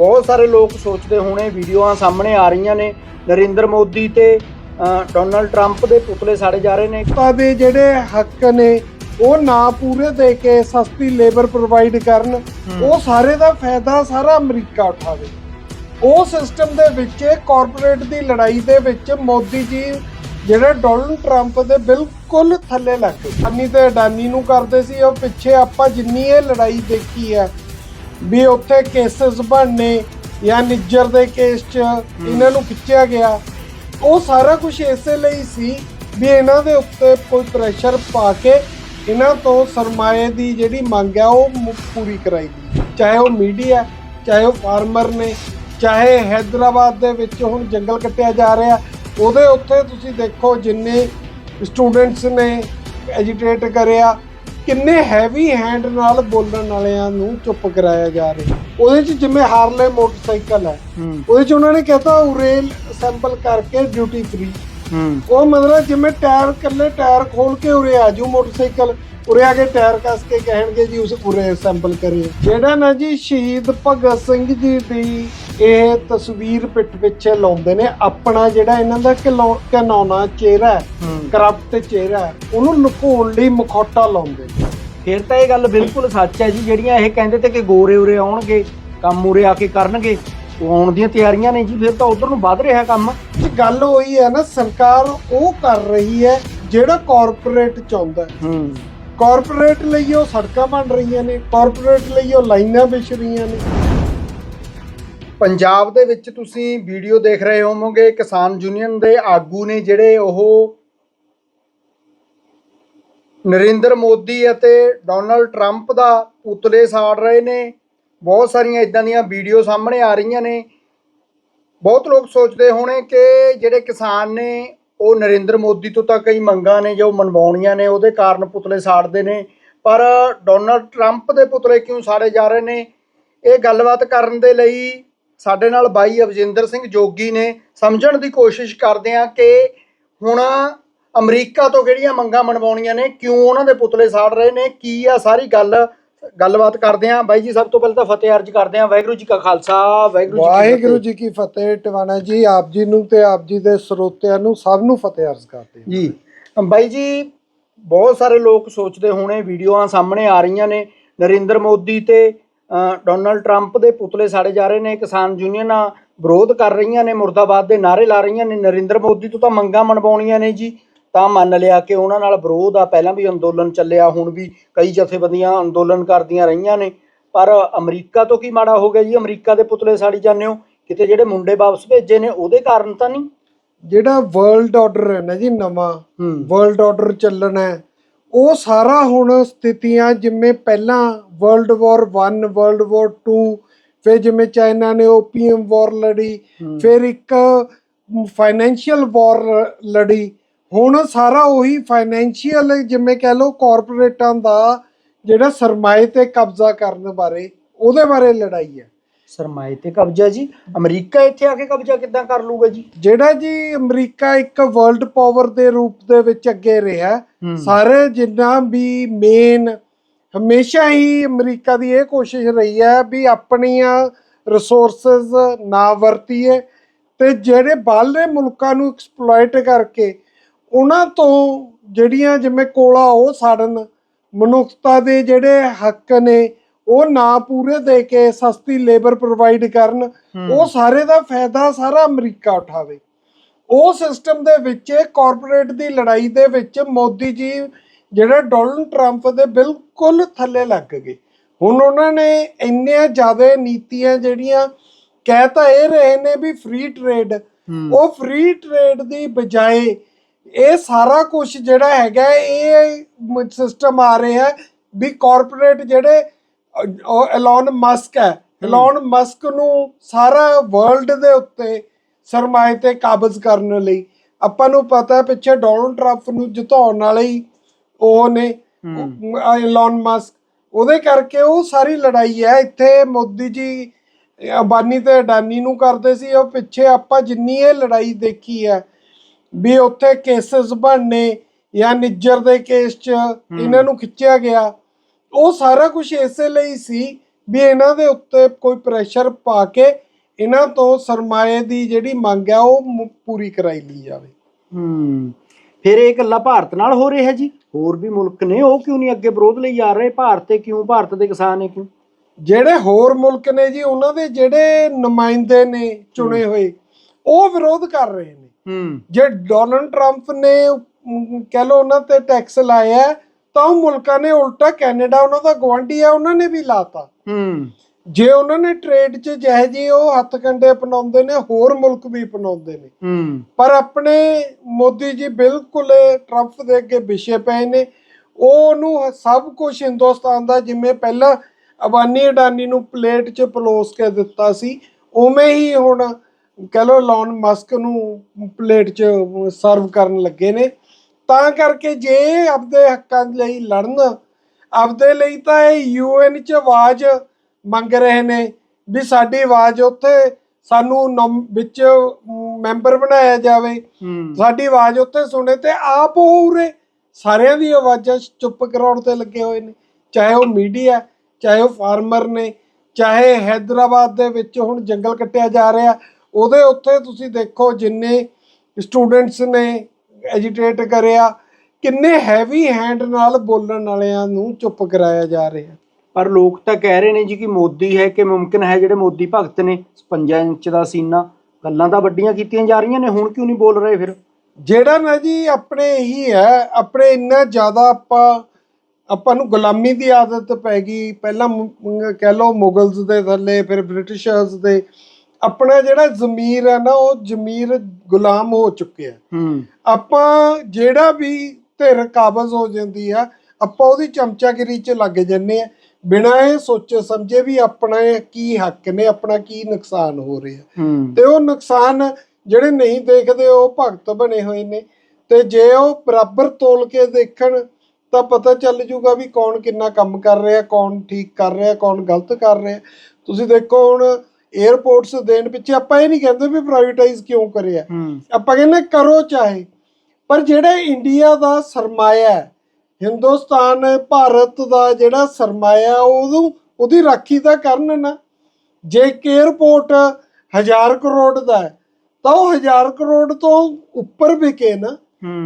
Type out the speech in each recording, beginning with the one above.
ਬਹੁਤ ਸਾਰੇ ਲੋਕ ਸੋਚਦੇ ਹੋਣੇ ਵੀਡੀਓਆਂ ਸਾਹਮਣੇ ਆ ਰਹੀਆਂ ਨੇ। ਨਰਿੰਦਰ ਮੋਦੀ ਤੇ ਡੋਨਲਡ ਟਰੰਪ ਦੇ ਪੁਤਲੇ ਸਾੜੇ ਜਾ ਰਹੇ ਨੇ। ਦੇ ਜਿਹੜੇ ਹੱਕ ਨੇ ਉਹ ਨਾ ਪੂਰੇ ਦੇ ਕੇ ਸਸਤੀ ਲੇਬਰ ਪ੍ਰੋਵਾਈਡ ਕਰਨ ਉਹ ਸਾਰੇ ਦਾ ਫਾਇਦਾ ਸਾਰਾ ਅਮਰੀਕਾ ਉਠਾਵੇ। ਉਹ ਸਿਸਟਮ ਦੇ ਵਿੱਚ ਕਾਰਪੋਰੇਟ ਦੀ ਲੜਾਈ ਦੇ ਵਿੱਚ ਮੋਦੀ ਜੀ ਜਿਹੜੇ ਡੋਨਲਡ ਟਰੰਪ ਦੇ ਬਿਲਕੁਲ ਥੱਲੇ ਲੱਗ ਗਏ। ਅਨੀ ਤੇ ਅਡਾਨੀ ਨੂੰ ਕਰਦੇ ਸੀ ਉਹ ਪਿੱਛੇ ਆਪਾਂ ਜਿੰਨੀ ਇਹ ਲੜਾਈ ਦੇਖੀ ਹੈ ਵੀ ਉੱਥੇ ਕੇਸਸ ਬਣਨੇ ਜਾਂ ਨਿੱਜਰ ਦੇ ਕੇਸ 'ਚ ਇਹਨਾਂ ਨੂੰ ਖਿੱਚਿਆ ਗਿਆ। ਉਹ ਸਾਰਾ ਕੁਝ ਇਸੇ ਲਈ ਸੀ ਵੀ ਇਹਨਾਂ ਦੇ ਉੱਤੇ ਕੋਈ ਪ੍ਰੈਸ਼ਰ ਪਾ ਕੇ ਇਹਨਾਂ ਤੋਂ ਸਰਮਾਏ ਦੀ ਜਿਹੜੀ ਮੰਗ ਹੈ ਉਹ ਪੂਰੀ ਕਰਾਈ ਦੀ ਚਾਹੇ ਉਹ ਮੀਡੀਆ ਚਾਹੇ ਉਹ ਫਾਰਮਰ ਨੇ ਚਾਹੇ ਹੈਦਰਾਬਾਦ ਦੇ ਵਿੱਚ ਹੁਣ ਜੰਗਲ ਕੱਟਿਆ ਜਾ ਰਿਹਾ ਉਹਦੇ ਉੱਤੇ ਤੁਸੀਂ ਦੇਖੋ ਜਿੰਨੇ ਸਟੂਡੈਂਟਸ ਨੇ ਐਜੀਟੇਟ ਕਰਿਆ ਕਿੰਨੇ ਹੈਵੀ ਹੈਂਡ ਨਾਲ ਬੋਲਣ ਵਾਲਿਆਂ ਨੂੰ ਚੁੱਪ ਕਰਾਇਆ ਜਾ ਰਿਹਾ। ਉਹਦੇ 'ਚ ਜਿਵੇਂ ਹਾਰਲੇ ਮੋਟਰਸਾਈਕਲ ਹੈ। ਉਹਦੇ 'ਚ ਉਹਨਾਂ ਨੇ ਕਹਤਾ ਉਰੇ ਸੈਂਪਲ ਕਰਕੇ ਡਿਊਟੀ ਫ੍ਰੀ ਉਹ ਮਤਲਬ ਜਿਵੇਂ ਟਾਇਰ ਕੱਲੇ ਟਾਇਰ ਖੋਲ ਕੇ ਉਰੇ ਆ ਜੂ ਮੋਟਰਸਾਈਕਲ ਉਰੇ ਆ ਕੇ ਟਾਇਰ ਕੱਸ ਕੇ ਕਹਿਣਗੇ ਜੀ ਉਸ ਉਰੇ ਸੈਂਪਲ ਕਰੇ। ਜਿਹੜਾ ਨਾ ਜੀ ਸ਼ਹੀਦ ਭਗਤ ਸਿੰਘ ਜੀ ਦੀ ਇਹ ਤਸਵੀਰ ਪਿੱਠ ਪਿੱਛੇ ਲਾਉਂਦੇ ਨੇ ਆਪਣਾ ਜਿਹੜਾ ਇਹਨਾਂ ਦਾ ਘਿਨਾਉਣਾ ਚਿਹਰਾ ਕਰਪਟ ਚਿਹਰਾ ਉਹਨੂੰ ਲੁਕਾਉਣ ਲਈ ਮਖੌਟਾ ਲਾਉਂਦੇ ਨੇ। ਫਿਰ ਤਾਂ ਇਹ ਗੱਲ ਬਿਲਕੁਲ ਸੱਚ ਹੈ ਜੀ ਜਿਹੜੀਆਂ ਇਹ ਕਹਿੰਦੇ ਤੇ ਕਿ ਗੋਰੇ ਉਰੇ ਆਉਣਗੇ ਕੰਮ ਉਰੇ ਆ ਕੇ ਕਰਨਗੇ ਆਉਣ ਦੀਆਂ ਤਿਆਰੀਆਂ ਨੇ ਜੀ ਫਿਰ ਤਾਂ ਉਧਰ ਨੂੰ ਵੱਧ ਰਿਹਾ ਕੰਮ। ਜੀ ਗੱਲ ਹੋਈ ਹੈ ਨਾ ਸਰਕਾਰ ਉਹ ਕਰ ਰਹੀ ਹੈ ਜਿਹੜਾ ਕਾਰਪੋਰੇਟ ਚਾਹੁੰਦਾ ਹੈ। ਹੂੰ। ਕਾਰਪੋਰੇਟ ਲਈ ਉਹ ਸੜਕਾਂ ਬਣ ਰਹੀਆਂ ਨੇ ਕਾਰਪੋਰੇਟ ਲਈ ਉਹ ਲਾਈਨਾਂ ਵਿਛ ਰਹੀਆਂ ਨੇ। ਪੰਜਾਬ ਦੇ ਵਿੱਚ ਤੁਸੀਂ ਵੀਡੀਓ ਦੇਖ ਰਹੇ ਹੋਵੋਗੇ ਕਿਸਾਨ ਯੂਨੀਅਨ ਦੇ ਆਗੂ ਨੇ ਜਿਹੜੇ ਉਹ ਨਰਿੰਦਰ ਮੋਦੀ ਅਤੇ ਡੋਨਲਡ ਟਰੰਪ ਦਾ ਪੁਤਲੇ ਸਾੜ ਰਹੇ ਨੇ। ਬਹੁਤ ਸਾਰੀਆਂ ਇਦਾਂ ਦੀਆਂ ਵੀਡੀਓ ਸਾਹਮਣੇ ਆ ਰਹੀਆਂ ਨੇ। ਬਹੁਤ ਲੋਕ ਸੋਚਦੇ ਹੋਣੇ ਕਿ ਜਿਹੜੇ ਕਿਸਾਨ ਨੇ, ਉਹ ਨਰਿੰਦਰ ਮੋਦੀ ਤੋਂ ਤਾਂ ਕਈ ਮੰਗਾਂ ਨੇ ਜੋ ਮਨਵਾਉਣੀਆਂ ਨੇ, ਉਹਦੇ ਕਾਰਨ ਪੁਤਲੇ ਸਾੜਦੇ ਨੇ। ਪਰ ਡੋਨਲਡ ਟਰੰਪ ਦੇ ਪੁਤਲੇ ਕਿਉਂ ਸਾੜੇ ਜਾ ਰਹੇ ਨੇ? ਇਹ ਗੱਲਬਾਤ ਕਰਨ ਦੇ ਲਈ ਸਾਡੇ ਨਾਲ ਬਾਈ ਅਵਜਿੰਦਰ ਸਿੰਘ ਜੋਗੀ ਨੇ। ਸਮਝਣ ਦੀ ਕੋਸ਼ਿਸ਼ ਕਰਦੇ ਆ ਕਿ ਹੁਣ ਅਮਰੀਕਾ ਤੋਂ ਕਿਹੜੀਆਂ ਮੰਗਾਂ ਮਨਵਾਉਣੀਆਂ ਨੇ, ਕਿਉਂ ਉਹਨਾਂ ਦੇ ਪੁਤਲੇ ਸਾੜ ਰਹੇ ਨੇ, ਕੀ ਆ ਸਾਰੀ ਗੱਲ। ਗੱਲਬਾਤ ਕਰਦੇ ਆ ਬਾਈ ਜੀ ਸਭ ਤੋਂ ਪਹਿਲਾਂ ਤਾਂ ਫਤਿਹ ਅਰਜ ਕਰਦੇ ਆ ਵਾਹਿਗੁਰੂ ਜੀ ਕਾ ਖਾਲਸਾ ਵਾਹਿਗੁਰੂ ਜੀ ਕੀ ਵਾਹਿਗੁਰੂ ਜੀ ਕੀ ਫਤਿਹ ਟਵਾਣਾ ਜੀ। ਆਪ ਜੀ ਨੂੰ ਤੇ ਆਪ ਜੀ ਦੇ ਸਰੋਤਿਆਂ ਨੂੰ ਸਭ ਨੂੰ ਫਤਿਹ ਅਰਜ਼ ਕਰਦੇ ਹਾਂ। ਜੀ। ਬਾਈ ਜੀ ਬਹੁਤ ਸਾਰੇ ਲੋਕ ਸੋਚਦੇ ਹੋਣੇ ਵੀਡੀਓਆਂ ਸਾਹਮਣੇ ਆ ਰਹੀਆਂ ਨੇ। ਨਰਿੰਦਰ ਮੋਦੀ ਤੇ ਡੋਨਲਡ ਟਰੰਪ ਦੇ ਪੁਤਲੇ ਸਾੜੇ ਜਾ ਰਹੇ ਨੇ। ਕਿਸਾਨ ਯੂਨੀਅਨਾਂ ਵਿਰੋਧ ਕਰ ਰਹੀਆਂ ਨੇ ਮੁਰਦਾਬਾਦ ਦੇ ਨਾਰੇ ਲਾ ਰਹੀਆਂ ਨੇ। ਨਰਿੰਦਰ ਮੋਦੀ ਤੋਂ ਤਾਂ ਮੰਗਾਂ ਮਨਵਾਉਣੀਆਂ ਨੇ ਜੀ। ਤਾਂ ਮੰਨ ਲਿਆ ਕਿ ਉਹਨਾਂ ਨਾਲ ਵਿਰੋਧ ਆ ਪਹਿਲਾਂ ਵੀ ਅੰਦੋਲਨ ਚੱਲਿਆ ਹੁਣ ਵੀ ਕਈ ਜਥੇਬੰਦੀਆਂ ਅੰਦੋਲਨ ਕਰਦੀਆਂ ਰਹੀਆਂ ਨੇ। ਪਰ ਅਮਰੀਕਾ ਤੋਂ ਕੀ ਮਾੜਾ ਹੋ ਗਿਆ ਜੀ? ਅਮਰੀਕਾ ਦੇ ਪੁਤਲੇ ਸਾੜੀ ਜਾਂਦੇ ਹੋ? ਕਿਤੇ ਜਿਹੜੇ ਮੁੰਡੇ ਵਾਪਸ ਭੇਜੇ ਨੇ ਉਹਦੇ ਕਾਰਨ ਤਾਂ ਨਹੀਂ? ਜਿਹੜਾ ਵਰਲਡ ਆਰਡਰ ਹੈ ਨਾ ਜੀ ਨਵਾਂ ਵਰਲਡ ਆਰਡਰ ਚੱਲਣਾ ਹੈ ਉਹ ਸਾਰਾ ਹੁਣ ਸਥਿਤੀਆਂ ਜਿਵੇਂ ਪਹਿਲਾਂ ਵਰਲਡ ਵਾਰ 1 ਵਰਲਡ ਵਾਰ 2 ਫਿਰ ਜਿਵੇਂ ਚਾਈਨਾ ਨੇ ਓਪੀਅਮ ਵਾਰ ਲੜੀ। ਫਿਰ ਇੱਕ ਫਾਈਨੈਂਸ਼ੀਅਲ ਵਾਰ ਲੜੀ ਹੁਣ ਸਾਰਾ ਉਹੀ ਫਾਈਨੈਂਸ਼ੀਅਲ ਜਿਵੇਂ ਕਹਿ ਲਓ ਕਾਰਪੋਰੇਟਾਂ ਦਾ ਜਿਹੜਾ ਸਰਮਾਏ ਤੇ ਕਬਜ਼ਾ ਕਰਨ ਬਾਰੇ ਉਹਦੇ ਬਾਰੇ ਲੜਾਈ ਹੈ। ਸਰਮਾਏ ਤੇ ਕਬਜ਼ਾ ਜੀ? ਅਮਰੀਕਾ ਇੱਥੇ ਆ ਕੇ ਕਬਜ਼ਾ ਕਿੱਦਾਂ ਕਰ ਲੂਗਾ ਜੀ? ਜਿਹੜਾ ਜੀ ਅਮਰੀਕਾ ਇੱਕ ਵਰਲਡ ਪਾਵਰ ਦੇ ਰੂਪ ਦੇ ਵਿੱਚ ਅੱਗੇ ਰਿਹਾ। ਸਾਰੇ ਜਿੰਨਾ ਵੀ ਮੇਨ ਹਮੇਸ਼ਾ ਹੀ ਅਮਰੀਕਾ ਦੀ ਇਹ ਕੋਸ਼ਿਸ਼ ਰਹੀ ਹੈ ਵੀ ਆਪਣੀਆਂ ਰਿਸੋਰਸਸ ਨਾ ਵਰਤੀਏ ਤੇ ਜਿਹੜੇ ਬਾਹਰਲੇ ਮੁਲਕਾਂ ਨੂੰ ਐਕਸਪਲੋਇਟ ਕਰਕੇ ਉਹਨਾਂ ਤੋਂ ਜਿਹੜੀਆਂ ਜਿਵੇਂ ਕੋਲਾ ਉਹ ਸਾੜਨ ਮਨੁੱਖਤਾ ਦੇ ਜਿਹੜੇ ਹੱਕ ਨੇ ਉਹ ਨਾ ਪੂਰੇ ਦੇ ਕੇ ਸਸਤੀ ਲੇਬਰ ਪ੍ਰੋਵਾਈਡ ਕਰਨ ਉਹ ਸਾਰੇ ਦਾ ਫਾਇਦਾ ਸਾਰਾ ਅਮਰੀਕਾ ਉਠਾਵੇ। ਉਹ ਸਿਸਟਮ ਦੇ ਵਿੱਚ ਕਾਰਪੋਰੇਟ ਦੀ ਲੜਾਈ ਦੇ ਵਿੱਚ ਮੋਦੀ ਜੀ ਜਿਹੜਾ ਡੋਨਲਡ ਟਰੰਪ ਦੇ ਬਿਲਕੁਲ ਥੱਲੇ ਲੱਗ ਗਏ। ਹੁਣ ਉਹਨਾਂ ਨੇ ਇੰਨੀਆਂ ਜ਼ਿਆਦਾ ਨੀਤੀਆਂ ਜਿਹੜੀਆਂ ਕਹਿ ਤਾਂ ਇਹ ਰਹੇ ਨੇ ਵੀ ਫ੍ਰੀ ਟ੍ਰੇਡ। ਉਹ ਫ੍ਰੀ ਟ੍ਰੇਡ ਦੀ ਬਜਾਏ ਇਹ ਸਾਰਾ ਕੁਝ ਜਿਹੜਾ ਹੈਗਾ ਇਹ ਸਿਸਟਮ ਆ ਰਿਹਾ ਵੀ ਕਾਰਪੋਰੇਟ ਜਿਹੜੇ ਐਲਨ ਮਸਕ ਹੈ। ਐਲਨ ਮਸਕ ਨੂੰ ਸਾਰਾ ਵਰਲਡ ਦੇ ਉੱਤੇ ਸਰਮਾਏ ਤੇ ਕਾਬਜ਼ ਕਰਨ ਲਈ ਆਪਾਂ ਨੂੰ ਪਤਾ ਹੈ ਪਿੱਛੇ ਡੋਨਲਡ ਟਰੰਪ ਨੂੰ ਜਿਤਾਉਣ ਵਾਲੇ ਹੀ ਉਹ ਨੇ ਐਲਨ ਮਸਕ ਉਹਦੇ ਕਰਕੇ ਉਹ ਸਾਰੀ ਲੜਾਈ ਹੈ। ਇੱਥੇ ਮੋਦੀ ਜੀ ਅੰਬਾਨੀ ਤੇ ਅਡਾਨੀ ਨੂੰ ਕਰਦੇ ਸੀ। ਉਹ ਪਿੱਛੇ ਆਪਾਂ ਜਿੰਨੀ ਇਹ ਲੜਾਈ ਦੇਖੀ ਹੈ ਵੀ ਉੱਥੇ ਕੇਸਸ ਬਣਨੇ ਜਾਂ ਨਿੱਜਰ ਦੇ ਕੇਸ 'ਚ ਇਹਨਾਂ ਨੂੰ ਖਿੱਚਿਆ ਗਿਆ। ਉਹ ਸਾਰਾ ਕੁਝ ਇਸੇ ਲਈ ਸੀ ਵੀ ਇਹਨਾਂ ਦੇ ਉੱਤੇ ਕੋਈ ਪ੍ਰੈਸ਼ਰ ਪਾ ਕੇ ਇਹਨਾਂ ਤੋਂ ਸਰਮਾਏ ਦੀ ਜਿਹੜੀ ਮੰਗ ਹੈ ਉਹ ਪੂਰੀ ਕਰਾਈ ਲਈ ਜਾਵੇ। ਹੂੰ। ਫਿਰ ਇਹ ਇਕੱਲਾ ਭਾਰਤ ਨਾਲ ਹੋ ਰਿਹਾ ਜੀ? ਹੋਰ ਵੀ ਮੁਲਕ ਨੇ ਉਹ ਕਿਉਂ ਨਹੀਂ ਅੱਗੇ ਵਿਰੋਧ ਲਈ ਜਾ ਰਹੇ? ਭਾਰਤ ਤੇ ਕਿਉਂ? ਭਾਰਤ ਦੇ ਕਿਸਾਨ ਨੇ ਕਿਉਂ? ਜਿਹੜੇ ਹੋਰ ਮੁਲਕ ਨੇ ਜੀ ਉਹਨਾਂ ਦੇ ਜਿਹੜੇ ਨੁਮਾਇੰਦੇ ਨੇ ਚੁਣੇ ਹੋਏ ਉਹ ਵਿਰੋਧ ਕਰ ਰਹੇ ਨੇ। ਹੂੰ। ਜੇ ਡੋਨਲਡ ਟਰੰਪ ਨੇ ਕਹਿ ਲਓ ਉਹਨਾਂ ਤੇ ਟੈਕਸ ਲਾਇਆ ਤਾਂ ਉਹ ਮੁਲਕਾਂ ਨੇ ਉਲਟਾ ਕੈਨੇਡਾ ਉਹਨਾਂ ਦਾ ਗਵਾਂਢੀ ਆ ਉਹਨਾਂ ਨੇ ਵੀ ਲਾਤਾ। ਹੂੰ। ਜੇ ਉਹਨਾਂ ਨੇ ਟ੍ਰੇਡ 'ਚ ਜਿਹੇ ਜੀ ਉਹ ਹੱਥ ਕੰਡੇ ਅਪਣਾਉਂਦੇ ਨੇ ਹੋਰ ਮੁਲਕ ਵੀ ਅਪਣਾਉਂਦੇ ਨੇ। ਹੂੰ। ਪਰ ਆਪਣੇ ਮੋਦੀ ਜੀ ਬਿਲਕੁਲ ਟਰੰਪ ਦੇ ਅੱਗੇ ਵਿਛੇ ਪਏ ਨੇ। ਉਹ ਉਹਨੂੰ ਸਭ ਕੁਝ ਹਿੰਦੁਸਤਾਨ ਦਾ ਜਿਵੇਂ ਪਹਿਲਾਂ ਅਬਾਨੀ ਅਡਾਨੀ ਨੂੰ ਪਲੇਟ 'ਚ ਪਲੋਸ ਕੇ ਦਿੱਤਾ ਸੀ ਉਵੇਂ ਹੀ ਹੁਣ ਕਹ ਲੋ ਲੌਨ ਮਸਕ ਨੂੰ ਪਲੇਟ 'ਚ ਸਰਵ ਕਰਨ ਲੱਗੇ ਨੇ। ਤਾਂ ਕਰਕੇ ਜੇ ਆਪਦੇ ਹੱਕਾਂ ਲਈ ਲੜਨ ਆਪਦੇ ਲਈ ਤਾਂ ਇਹ ਯੂਐਨ 'ਚ ਆਵਾਜ਼ ਮੰਗ ਰਹੇ ਨੇ ਵੀ ਸਾਡੀ ਆਵਾਜ਼ ਉੱਥੇ ਸਾਨੂੰ ਵਿੱਚ ਮੈਂਬਰ ਬਣਾਇਆ ਜਾਵੇ। ਸਾਡੀ ਆਵਾਜ਼ ਉੱਥੇ ਸੁਣੇ ਤੇ ਆਪ ਉਹ ਉਰੇ ਸਾਰਿਆਂ ਦੀ ਆਵਾਜ਼ਾਂ ਚੁੱਪ ਕਰਾਉਣ ਤੇ ਲੱਗੇ ਹੋਏ ਨੇ। ਚਾਹੇ ਉਹ ਮੀਡੀਆ ਚਾਹੇ ਉਹ ਫਾਰਮਰ ਨੇ ਚਾਹੇ ਹੈਦਰਾਬਾਦ ਦੇ ਵਿੱਚ ਹੁਣ ਜੰਗਲ ਕੱਟਿਆ ਜਾ ਰਿਹਾ। ਉਹਦੇ ਉੱਤੇ ਤੁਸੀਂ ਦੇਖੋ ਜਿੰਨੇ ਸਟੂਡੈਂਟਸ ਨੇ ਐਜੀਟੇਟ ਕਰਿਆ ਕਿੰਨੇ ਹੈਵੀ ਹੈਂਡ ਨਾਲ ਬੋਲਣ ਵਾਲਿਆਂ ਨੂੰ ਚੁੱਪ ਕਰਾਇਆ ਜਾ ਰਿਹਾ। ਪਰ ਲੋਕ ਤਾਂ ਕਹਿ ਰਹੇ ਨੇ ਜੀ ਕਿ ਮੋਦੀ ਹੈ ਕਿ ਮੁਮਕਿਨ ਹੈ ਜਿਹੜੇ ਮੋਦੀ ਭਗਤ ਨੇ 55 ਇੰਚ ਦਾ ਸੀਨਾ ਗੱਲਾਂ ਤਾਂ ਵੱਡੀਆਂ ਕੀਤੀਆਂ ਜਾ ਰਹੀਆਂ ਨੇ ਹੁਣ ਕਿਉਂ ਨਹੀਂ ਬੋਲ ਰਹੇ ਫਿਰ? ਜਿਹੜਾ ਨਾ ਜੀ ਆਪਣੇ ਇਹੀ ਹੈ ਆਪਣੇ ਇੰਨਾ ਜ਼ਿਆਦਾ ਆਪਾਂ ਆਪਾਂ ਨੂੰ ਗੁਲਾਮੀ ਦੀ ਆਦਤ ਪੈ ਗਈ। ਪਹਿਲਾਂ ਕਹਿ ਲਓ ਮੁਗਲਸ ਦੇ ਥੱਲੇ ਫਿਰ ਬ੍ਰਿਟਿਸ਼ਰਸ ਦੇ। ਆਪਣਾ ਜਿਹੜਾ ਜ਼ਮੀਰ ਹੈ ਨਾ ਉਹ ਜ਼ਮੀਰ ਗੁਲਾਮ ਹੋ ਚੁੱਕਿਆ ਹੂੰ। ਆਪਾਂ ਜਿਹੜਾ ਵੀ ਧਿਰ ਕਾਬਜ਼ ਹੋ ਜਾਂਦੀ ਆ ਆਪਾਂ ਉਹਦੀ ਚਮਚਾਗਿਰੀ 'ਚ ਲੱਗ ਜੰਨੇ ਆ। ਬਿਨਾਂ ਇਹ ਸੋਚੇ ਸਮਝੇ ਵੀ ਆਪਣਾ ਕੀ ਹੱਕ ਨੇ ਆਪਣਾ ਕੀ ਨੁਕਸਾਨ ਹੋ ਰਿਹਾ। ਤੇ ਉਹ ਨੁਕਸਾਨ ਜਿਹੜੇ ਨਹੀਂ ਦੇਖਦੇ ਉਹ ਭਗਤ ਬਣੇ ਹੋਏ ਨੇ। ਤੇ ਜੇ ਉਹ ਬਰਾਬਰ ਤੋਲ ਕੇ ਦੇਖਣ ਤਾਂ ਪਤਾ ਚੱਲ ਜੂਗਾ ਵੀ ਕੌਣ ਕਿੰਨਾ ਕੰਮ ਕਰ ਰਿਹਾ ਕੌਣ ਠੀਕ ਕਰ ਰਿਹਾ ਕੌਣ ਗਲਤ ਕਰ ਰਿਹਾ। ਤੁਸੀਂ ਦੇਖੋ ਹੁਣ 에ਅਰਪੋਰਟਸ ਦੇਣ ਪਿੱਛੇ ਆਪਾਂ ਇਹ ਨਹੀਂ ਕਹਿੰਦੇ ਵੀ ਪ੍ਰਾਈਵੇਟਾਈਜ਼ ਕਿਉਂ ਕਰਿਆ। ਆਪਾਂ ਕਹਿੰਦੇ ਕਰੋ ਚਾਹੇ ਪਰ ਜਿਹੜਾ ਇੰਡੀਆ ਦਾ ਸਰਮਾਇਆ ਹੈ, ਹਿੰਦੁਸਤਾਨ ਭਾਰਤ ਦਾ ਜਿਹੜਾ ਸਰਮਾਇਆ ਉਹਨੂੰ ਉਹਦੀ ਰਾਖੀ ਤਾਂ ਕਰਨ ਨਾ। ਜੇ 에ਅਰਪੋਰਟ ਹਜ਼ਾਰ ਕਰੋੜ ਦਾ ਹੈ ਤਾਂ ਉਹ ਹਜ਼ਾਰ ਕਰੋੜ ਤੋਂ ਉੱਪਰ ਵਿਕੇ ਨਾ।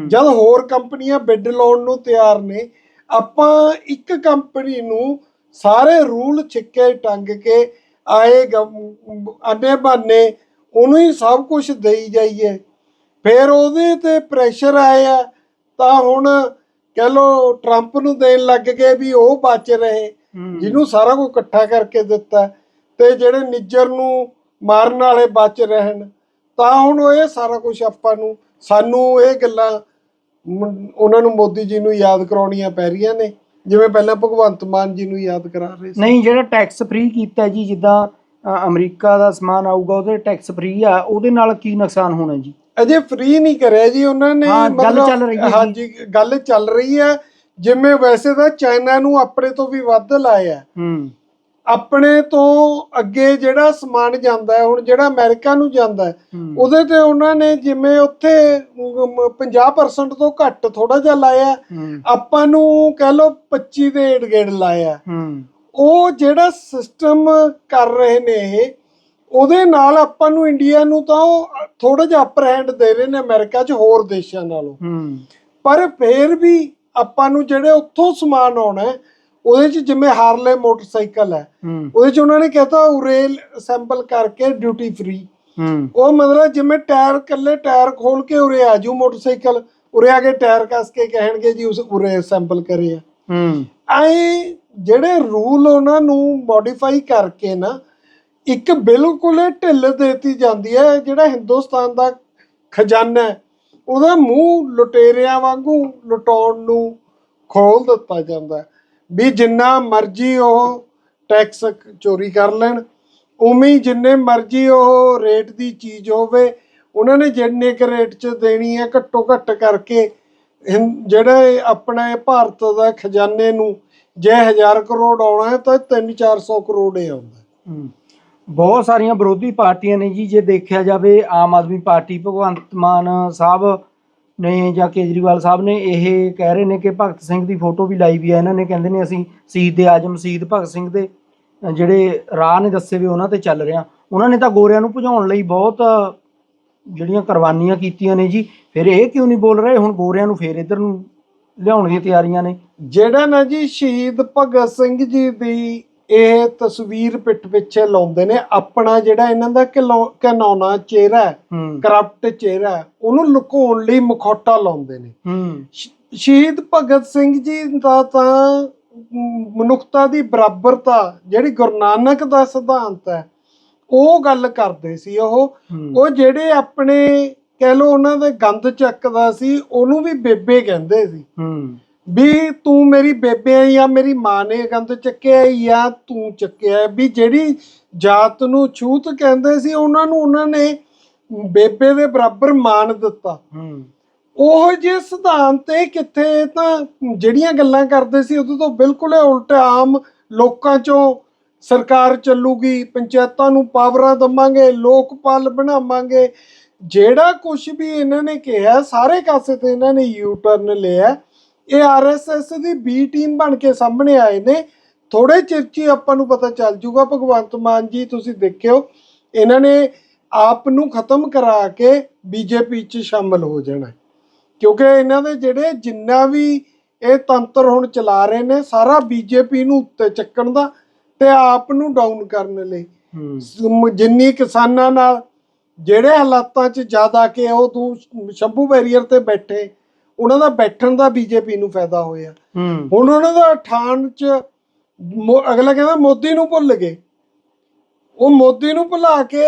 ਜਦ ਹੋਰ ਕੰਪਨੀਆਂ ਬਿੱਡ ਲਾਉਣ ਨੂੰ ਤਿਆਰ ਨੇ ਆਪਾਂ ਇੱਕ ਕੰਪਨੀ ਨੂੰ ਸਾਰੇ ਰੂਲ ਛਿੱਕੇ ਟੰਗ ਕੇ ਆਏ ਆਨੇ ਬਾਨੇ ਉਹਨੂੰ ਹੀ ਸਭ ਕੁਝ ਦੇਈ ਜਾਈਏ। ਫਿਰ ਉਹਦੇ ਤੇ ਪ੍ਰੈਸ਼ਰ ਆਇਆ ਤਾਂ ਹੁਣ ਕਹ ਲੋ ਟਰੰਪ ਨੂੰ ਦੇਣ ਲੱਗ ਗਏ ਵੀ ਉਹ ਬਚ ਰਹੇ। ਜਿਹਨੂੰ ਸਾਰਾ ਕੁਝ ਇਕੱਠਾ ਕਰਕੇ ਦਿੱਤਾ ਤੇ ਜਿਹੜੇ ਨਿੱਜਰ ਨੂੰ ਮਾਰਨ ਵਾਲੇ ਬਚ ਰਹਿਣ ਤਾਂ ਹੁਣ ਇਹ ਸਾਰਾ ਕੁਝ ਆਪਾਂ ਨੂੰ ਸਾਨੂੰ ਇਹ ਗੱਲਾਂ ਉਹਨਾਂ ਨੂੰ ਮੋਦੀ ਜੀ ਨੂੰ ਯਾਦ ਕਰਾਉਣੀਆਂ ਪੈ ਰਹੀਆਂ ਨੇ। ਜਿਵੇਂ ਪਹਿਲਾਂ ਭਗਵੰਤ ਮਾਨ ਜੀ ਨੂੰ ਯਾਦ ਕਰਾ ਰਹੇ ਸੀ। ਨਹੀਂ ਜਿਹੜਾ ਟੈਕਸ ਫ੍ਰੀ ਕੀਤਾ ਜੀ ਜਿੱਦਾਂ ਅ, ਅਮਰੀਕਾ ਦਾ ਸਮਾਨ ਆਊਗਾ ਉਹਦੇ ਟੈਕਸ ਫ੍ਰੀ ਆ ਉਹਦੇ ਨਾਲ ਕੀ ਨੁਕਸਾਨ ਹੋਣਾ ਜੀ? ਅਜੇ ਫ੍ਰੀ ਨਹੀਂ ਕਰਿਆ ਜੀ ਉਹਨਾਂ ਨੇ ਹਾਂ, ਗੱਲ ਚੱਲ ਰਹੀ ਹੈ ਜੀ। ਹਾਂਜੀ ਗੱਲ ਚੱਲ ਰਹੀ ਹੈ। ਜਿਵੇਂ ਵੈਸੇ ਤਾਂ ਚਾਈਨਾ ਨੂੰ ਆਪਣੇ ਤੋਂ ਵੀ ਵੱਧ ਲਾਇਆ। ਹੂੰ। ਆਪਣੇ ਤੋਂ ਅੱਗੇ ਜਿਹੜਾ ਸਮਾਨ ਜਾਂਦਾ ਹੈ ਹੁਣ ਜਿਹੜਾ ਅਮਰੀਕਾ ਨੂੰ ਜਾਂਦਾ ਹੈ ਉਹਦੇ ਤੇ ਉਹਨਾਂ ਨੇ ਜਿਵੇਂ ਉੱਥੇ ਅਮ, 50% ਤੋਂ ਘੱਟ ਥੋੜਾ ਜਿਹਾ ਲਾਇਆ ਆਪਾਂ ਨੂੰ ਕਹਿ ਲਓ 25 ਦੇ ਏੜ ਗੇੜ ਲਾਇਆ ਉਹ ਜਿਹੜਾ ਸਿਸਟਮ ਕਰ ਰਹੇ ਨੇ ਇਹ ਉਹਦੇ ਨਾਲ ਆਪਾਂ ਨੂੰ ਇੰਡੀਆ ਨੂੰ ਤਾਂ ਉਹ ਥੋੜਾ ਜਿਹਾ ਅਪਰ ਹੈਂਡ ਦੇ ਰਹੇ ਨੇ ਅਮਰੀਕਾ 'ਚ ਹੋਰ ਦੇਸ਼ਾਂ ਨਾਲੋਂ। ਪਰ ਫੇਰ ਵੀ ਆਪਾਂ ਨੂੰ ਜਿਹੜੇ ਉੱਥੋਂ ਸਮਾਨ ਆਉਣਾ ਹੈ, ਉਹਦੇ 'ਚ ਜਿਵੇਂ ਹਾਰਲੇ ਮੋਟਰਸਾਈਕਲ ਹੈ ਉਹਦੇ 'ਚ ਉਹਨਾਂ ਨੇ ਕਹਤਾ ਉਰੇ ਅਸੈਂਬਲ ਕਰਕੇ ਡਿਊਟੀ ਫ੍ਰੀ ਉਹ ਮਤਲਬ ਜਿਵੇਂ ਟਾਇਰ ਕੱਲੇ ਟਾਇਰ ਖੋਲ ਕੇ ਉਰੇ ਆ ਜੂ ਮੋਟਰਸਾਈਕਲ ਉਰੇ ਆ ਕੇ ਟਾਇਰ ਕੱਸ ਕੇ ਕਹਿਣਗੇ ਜੀ ਉਸ ਉਰੇ ਅਸੈਂਬਲ ਕਰੇ ਆ। ਹੂੰ। ਐ ਜਿਹੜੇ ਰੂਲ ਉਹਨਾਂ ਨੂੰ ਮੋਡੀਫਾਈ ਕਰਕੇ ਨਾ ਇੱਕ ਬਿਲਕੁਲ ਢਿੱਲ ਦੇਤੀ ਜਾਂਦੀ ਹੈ ਜਿਹੜਾ ਹਿੰਦੁਸਤਾਨ ਦਾ ਖਜ਼ਾਨਾ ਹੈ ਉਹਦਾ ਮੂੰਹ ਲੁਟੇਰਿਆਂ ਵਾਂਗੂ ਲੁਟਾਉਣ ਨੂੰ ਖੋਲ ਦਿੱਤਾ ਜਾਂਦਾ ਹੈ। ਵੀ ਜਿੰਨਾ ਮਰਜ਼ੀ ਉਹ ਟੈਕਸ ਚੋਰੀ ਕਰ ਲੈਣ, ਉਵੇਂ ਹੀ ਜਿੰਨੇ ਮਰਜ਼ੀ ਉਹ ਰੇਟ ਦੀ ਚੀਜ਼ ਹੋਵੇ, ਉਹਨਾਂ ਨੇ ਜਿੰਨੇ ਕੁ ਰੇਟ 'ਚ ਦੇਣੀ ਹੈ ਘੱਟੋ ਘੱਟ ਕਰਕੇ ਹਿੰ- ਆਪਣੇ ਭਾਰਤ ਦਾ ਖਜ਼ਾਨੇ ਨੂੰ ਜੇ 1000 ਕਰੋੜ ਆਉਣਾ ਹੈ ਤਾਂ 3-400 ਕਰੋੜ ਹੀ ਆਉਂਦਾ ਬਹੁਤ ਸਾਰੀਆਂ ਵਿਰੋਧੀ ਪਾਰਟੀਆਂ ਨੇ ਜੀ, ਜੇ ਦੇਖਿਆ ਜਾਵੇ, ਆਮ ਆਦਮੀ ਪਾਰਟੀ ਭਗਵੰਤ ਮਾਨ ਸਾਹਿਬ ਨੇ ਜਾਂ ਕੇਜਰੀਵਾਲ ਸਾਹਿਬ ਨੇ ਇਹ ਕਹਿ ਰਹੇ ਨੇ ਕਿ ਭਗਤ ਸਿੰਘ ਦੀ ਫੋਟੋ ਵੀ ਲਾਈ ਵੀ ਹੈ ਇਹਨਾਂ ਨੇ। ਕਹਿੰਦੇ ਨੇ ਅਸੀਂ ਸ਼ਹੀਦ ਦੇ ਆਜਮ, ਸ਼ਹੀਦ ਭਗਤ ਸਿੰਘ ਦੇ ਜਿਹੜੇ ਰਾਹ ਨੇ ਦੱਸੇ ਵੀ ਉਹਨਾਂ ਤੇ ਚੱਲ ਰਿਹਾ। ਉਹਨਾਂ ਨੇ ਤਾਂ ਗੋਰਿਆਂ ਨੂੰ ਭਜਾਉਣ ਲਈ ਬਹੁਤ ਜਿਹੜੀਆਂ ਕੁਰਬਾਨੀਆਂ ਕੀਤੀਆਂ ਨੇ ਜੀ। ਫਿਰ ਇਹ ਕਿਉਂ ਨਹੀਂ ਬੋਲ ਰਹੇ? ਹੁਣ ਗੋਰਿਆਂ ਨੂੰ ਫੇਰ ਇੱਧਰ ਨੂੰ ਲਿਆਉਣ ਦੀਆਂ ਤਿਆਰੀਆਂ ਨੇ। ਜਿਹੜਾ ਨਾ ਜੀ ਸ਼ਹੀਦ ਭਗਤ ਸਿੰਘ ਜੀ ਦੀ ਇਹ ਤਸਵੀਰ ਪਿੱਠ ਪਿੱਛੇ ਲਾਉਂਦੇ ਨੇ। ਆਪਣਾ ਜਿਹੜਾ ਇਹਨਾਂ ਦਾ ਕਨੌਨਾ ਚਿਹਰਾ ਕਰਪਟ ਚਿਹਰਾ ਉਹਨੂੰ ਲੁਕਾਉਣ ਲਈ ਮੁਖੌਟਾ ਲਾਉਂਦੇ ਨੇ। ਸ਼ਹੀਦ ਭਗਤ ਸਿੰਘ ਜੀ ਦਾ ਤਾਂ ਮਨੁੱਖਤਾ ਦੀ ਬਰਾਬਰਤਾ ਜਿਹੜੀ ਗੁਰੂ ਨਾਨਕ ਦਾ ਸਿਧਾਂਤ ਹੈ ਉਹ ਗੱਲ ਕਰਦੇ ਸੀ ਉਹ। ਉਹ ਜਿਹੜੇ ਆਪਣੇ ਕਹਿ ਲੋ ਉਹਨਾਂ ਦੇ ਗੰਦ ਚੱਕਦਾ ਸੀ ਉਹਨੂੰ ਵੀ ਬੇਬੇ ਕਹਿੰਦੇ ਸੀ। ਹੂੰ। ਵੀ ਤੂੰ ਮੇਰੀ ਬੇਬੇ ਹੈ ਜਾਂ ਮੇਰੀ ਮਾਂ ਨੇ ਗੰਦ ਚੱਕਿਆ ਹੈ ਜਾਂ ਤੂੰ ਚੱਕਿਆ ਹੈ। ਵੀ ਜਿਹੜੀ ਜਾਤ ਨੂੰ ਛੂਤ ਕਹਿੰਦੇ ਸੀ ਉਹਨਾਂ ਨੂੰ ਉਹਨਾਂ ਨੇ ਬੇਬੇ ਦੇ ਬਰਾਬਰ ਮਾਨ ਦਿੱਤਾ। ਹੂੰ। ਉਹ ਜੇ ਸਿਧਾਂਤ ਇਹ ਕਿੱਥੇ ਤਾਂ ਜਿਹੜੀਆਂ ਗੱਲਾਂ ਕਰਦੇ ਸੀ ਉਹਦੇ ਤੋਂ ਬਿਲਕੁਲ ਹੀ ਉਲਟ ਆਮ ਲੋਕਾਂ ਚੋਂ ਸਰਕਾਰ ਚੱਲੂਗੀ ਪੰਚਾਇਤਾਂ ਨੂੰ ਪਾਵਰਾਂ ਦਵਾਂਗੇ ਲੋਕਪਾਲ ਬਣਾਵਾਂਗੇ। ਜਿਹੜਾ ਕੁਝ ਵੀ ਇਹਨਾਂ ਨੇ ਕਿਹਾ ਸਾਰੇ ਕਾਸੇ ਤੇ ਇਹਨਾਂ ਨੇ ਯੂ ਟਰਨ ਲਿਆ। ਇਹ ਆਰਐਸਐਸ ਦੀ ਬੀ ਟੀਮ ਬਣ ਕੇ ਸਾਹਮਣੇ ਆਏ ਨੇ। ਥੋੜੇ ਚਿਰ 'ਚ ਆਪਾਂ ਨੂੰ ਪਤਾ ਚੱਲ ਜੂਗਾ। ਭਗਵੰਤ ਮਾਨ ਜੀ ਤੁਸੀਂ ਦੇਖਿਓ ਇਹਨਾਂ ਨੇ ਆਪ ਨੂੰ ਖਤਮ ਕਰਾ ਕੇ ਬੀਜੇਪੀ 'ਚ ਸ਼ਾਮਲ ਹੋ ਜਾਣਾ। ਕਿਉਂਕਿ ਇਹਨਾਂ ਦੇ ਜਿਹੜੇ ਜਿੰਨਾ ਵੀ ਇਹ ਤੰਤਰ ਹੁਣ ਚਲਾ ਰਹੇ ਨੇ ਸਾਰਾ ਬੀਜੇਪੀ ਨੂੰ ਉੱਤੇ ਚੱਕਣ ਦਾ ਤੇ ਆਪ ਨੂੰ ਡਾਊਨ ਕਰਨ ਲਈ। ਜਿੰਨੀ ਕਿਸਾਨਾਂ ਨਾਲ ਜਿਹੜੇ ਹਾਲਾਤਾਂ 'ਚ ਜ਼ਿਆਦਾ ਕਿ ਉਹ ਤੂੰ ਸ਼ੰਭੂ ਬੈਰੀਅਰ ਤੇ ਬੈਠੇ ਉਹਨਾਂ ਦਾ ਬੈਠਣ ਦਾ ਬੀਜੇਪੀ ਨੂੰ ਫਾਇਦਾ ਹੋਇਆ। ਹੁਣ ਉਹਨਾਂ ਦਾ ਠਾਣ 'ਚ ਅਗਲਾ ਕਹਿੰਦਾ ਮੋਦੀ ਨੂੰ ਭੁੱਲ ਗਏ। ਉਹ ਮੋਦੀ ਨੂੰ ਭੁਲਾ ਕੇ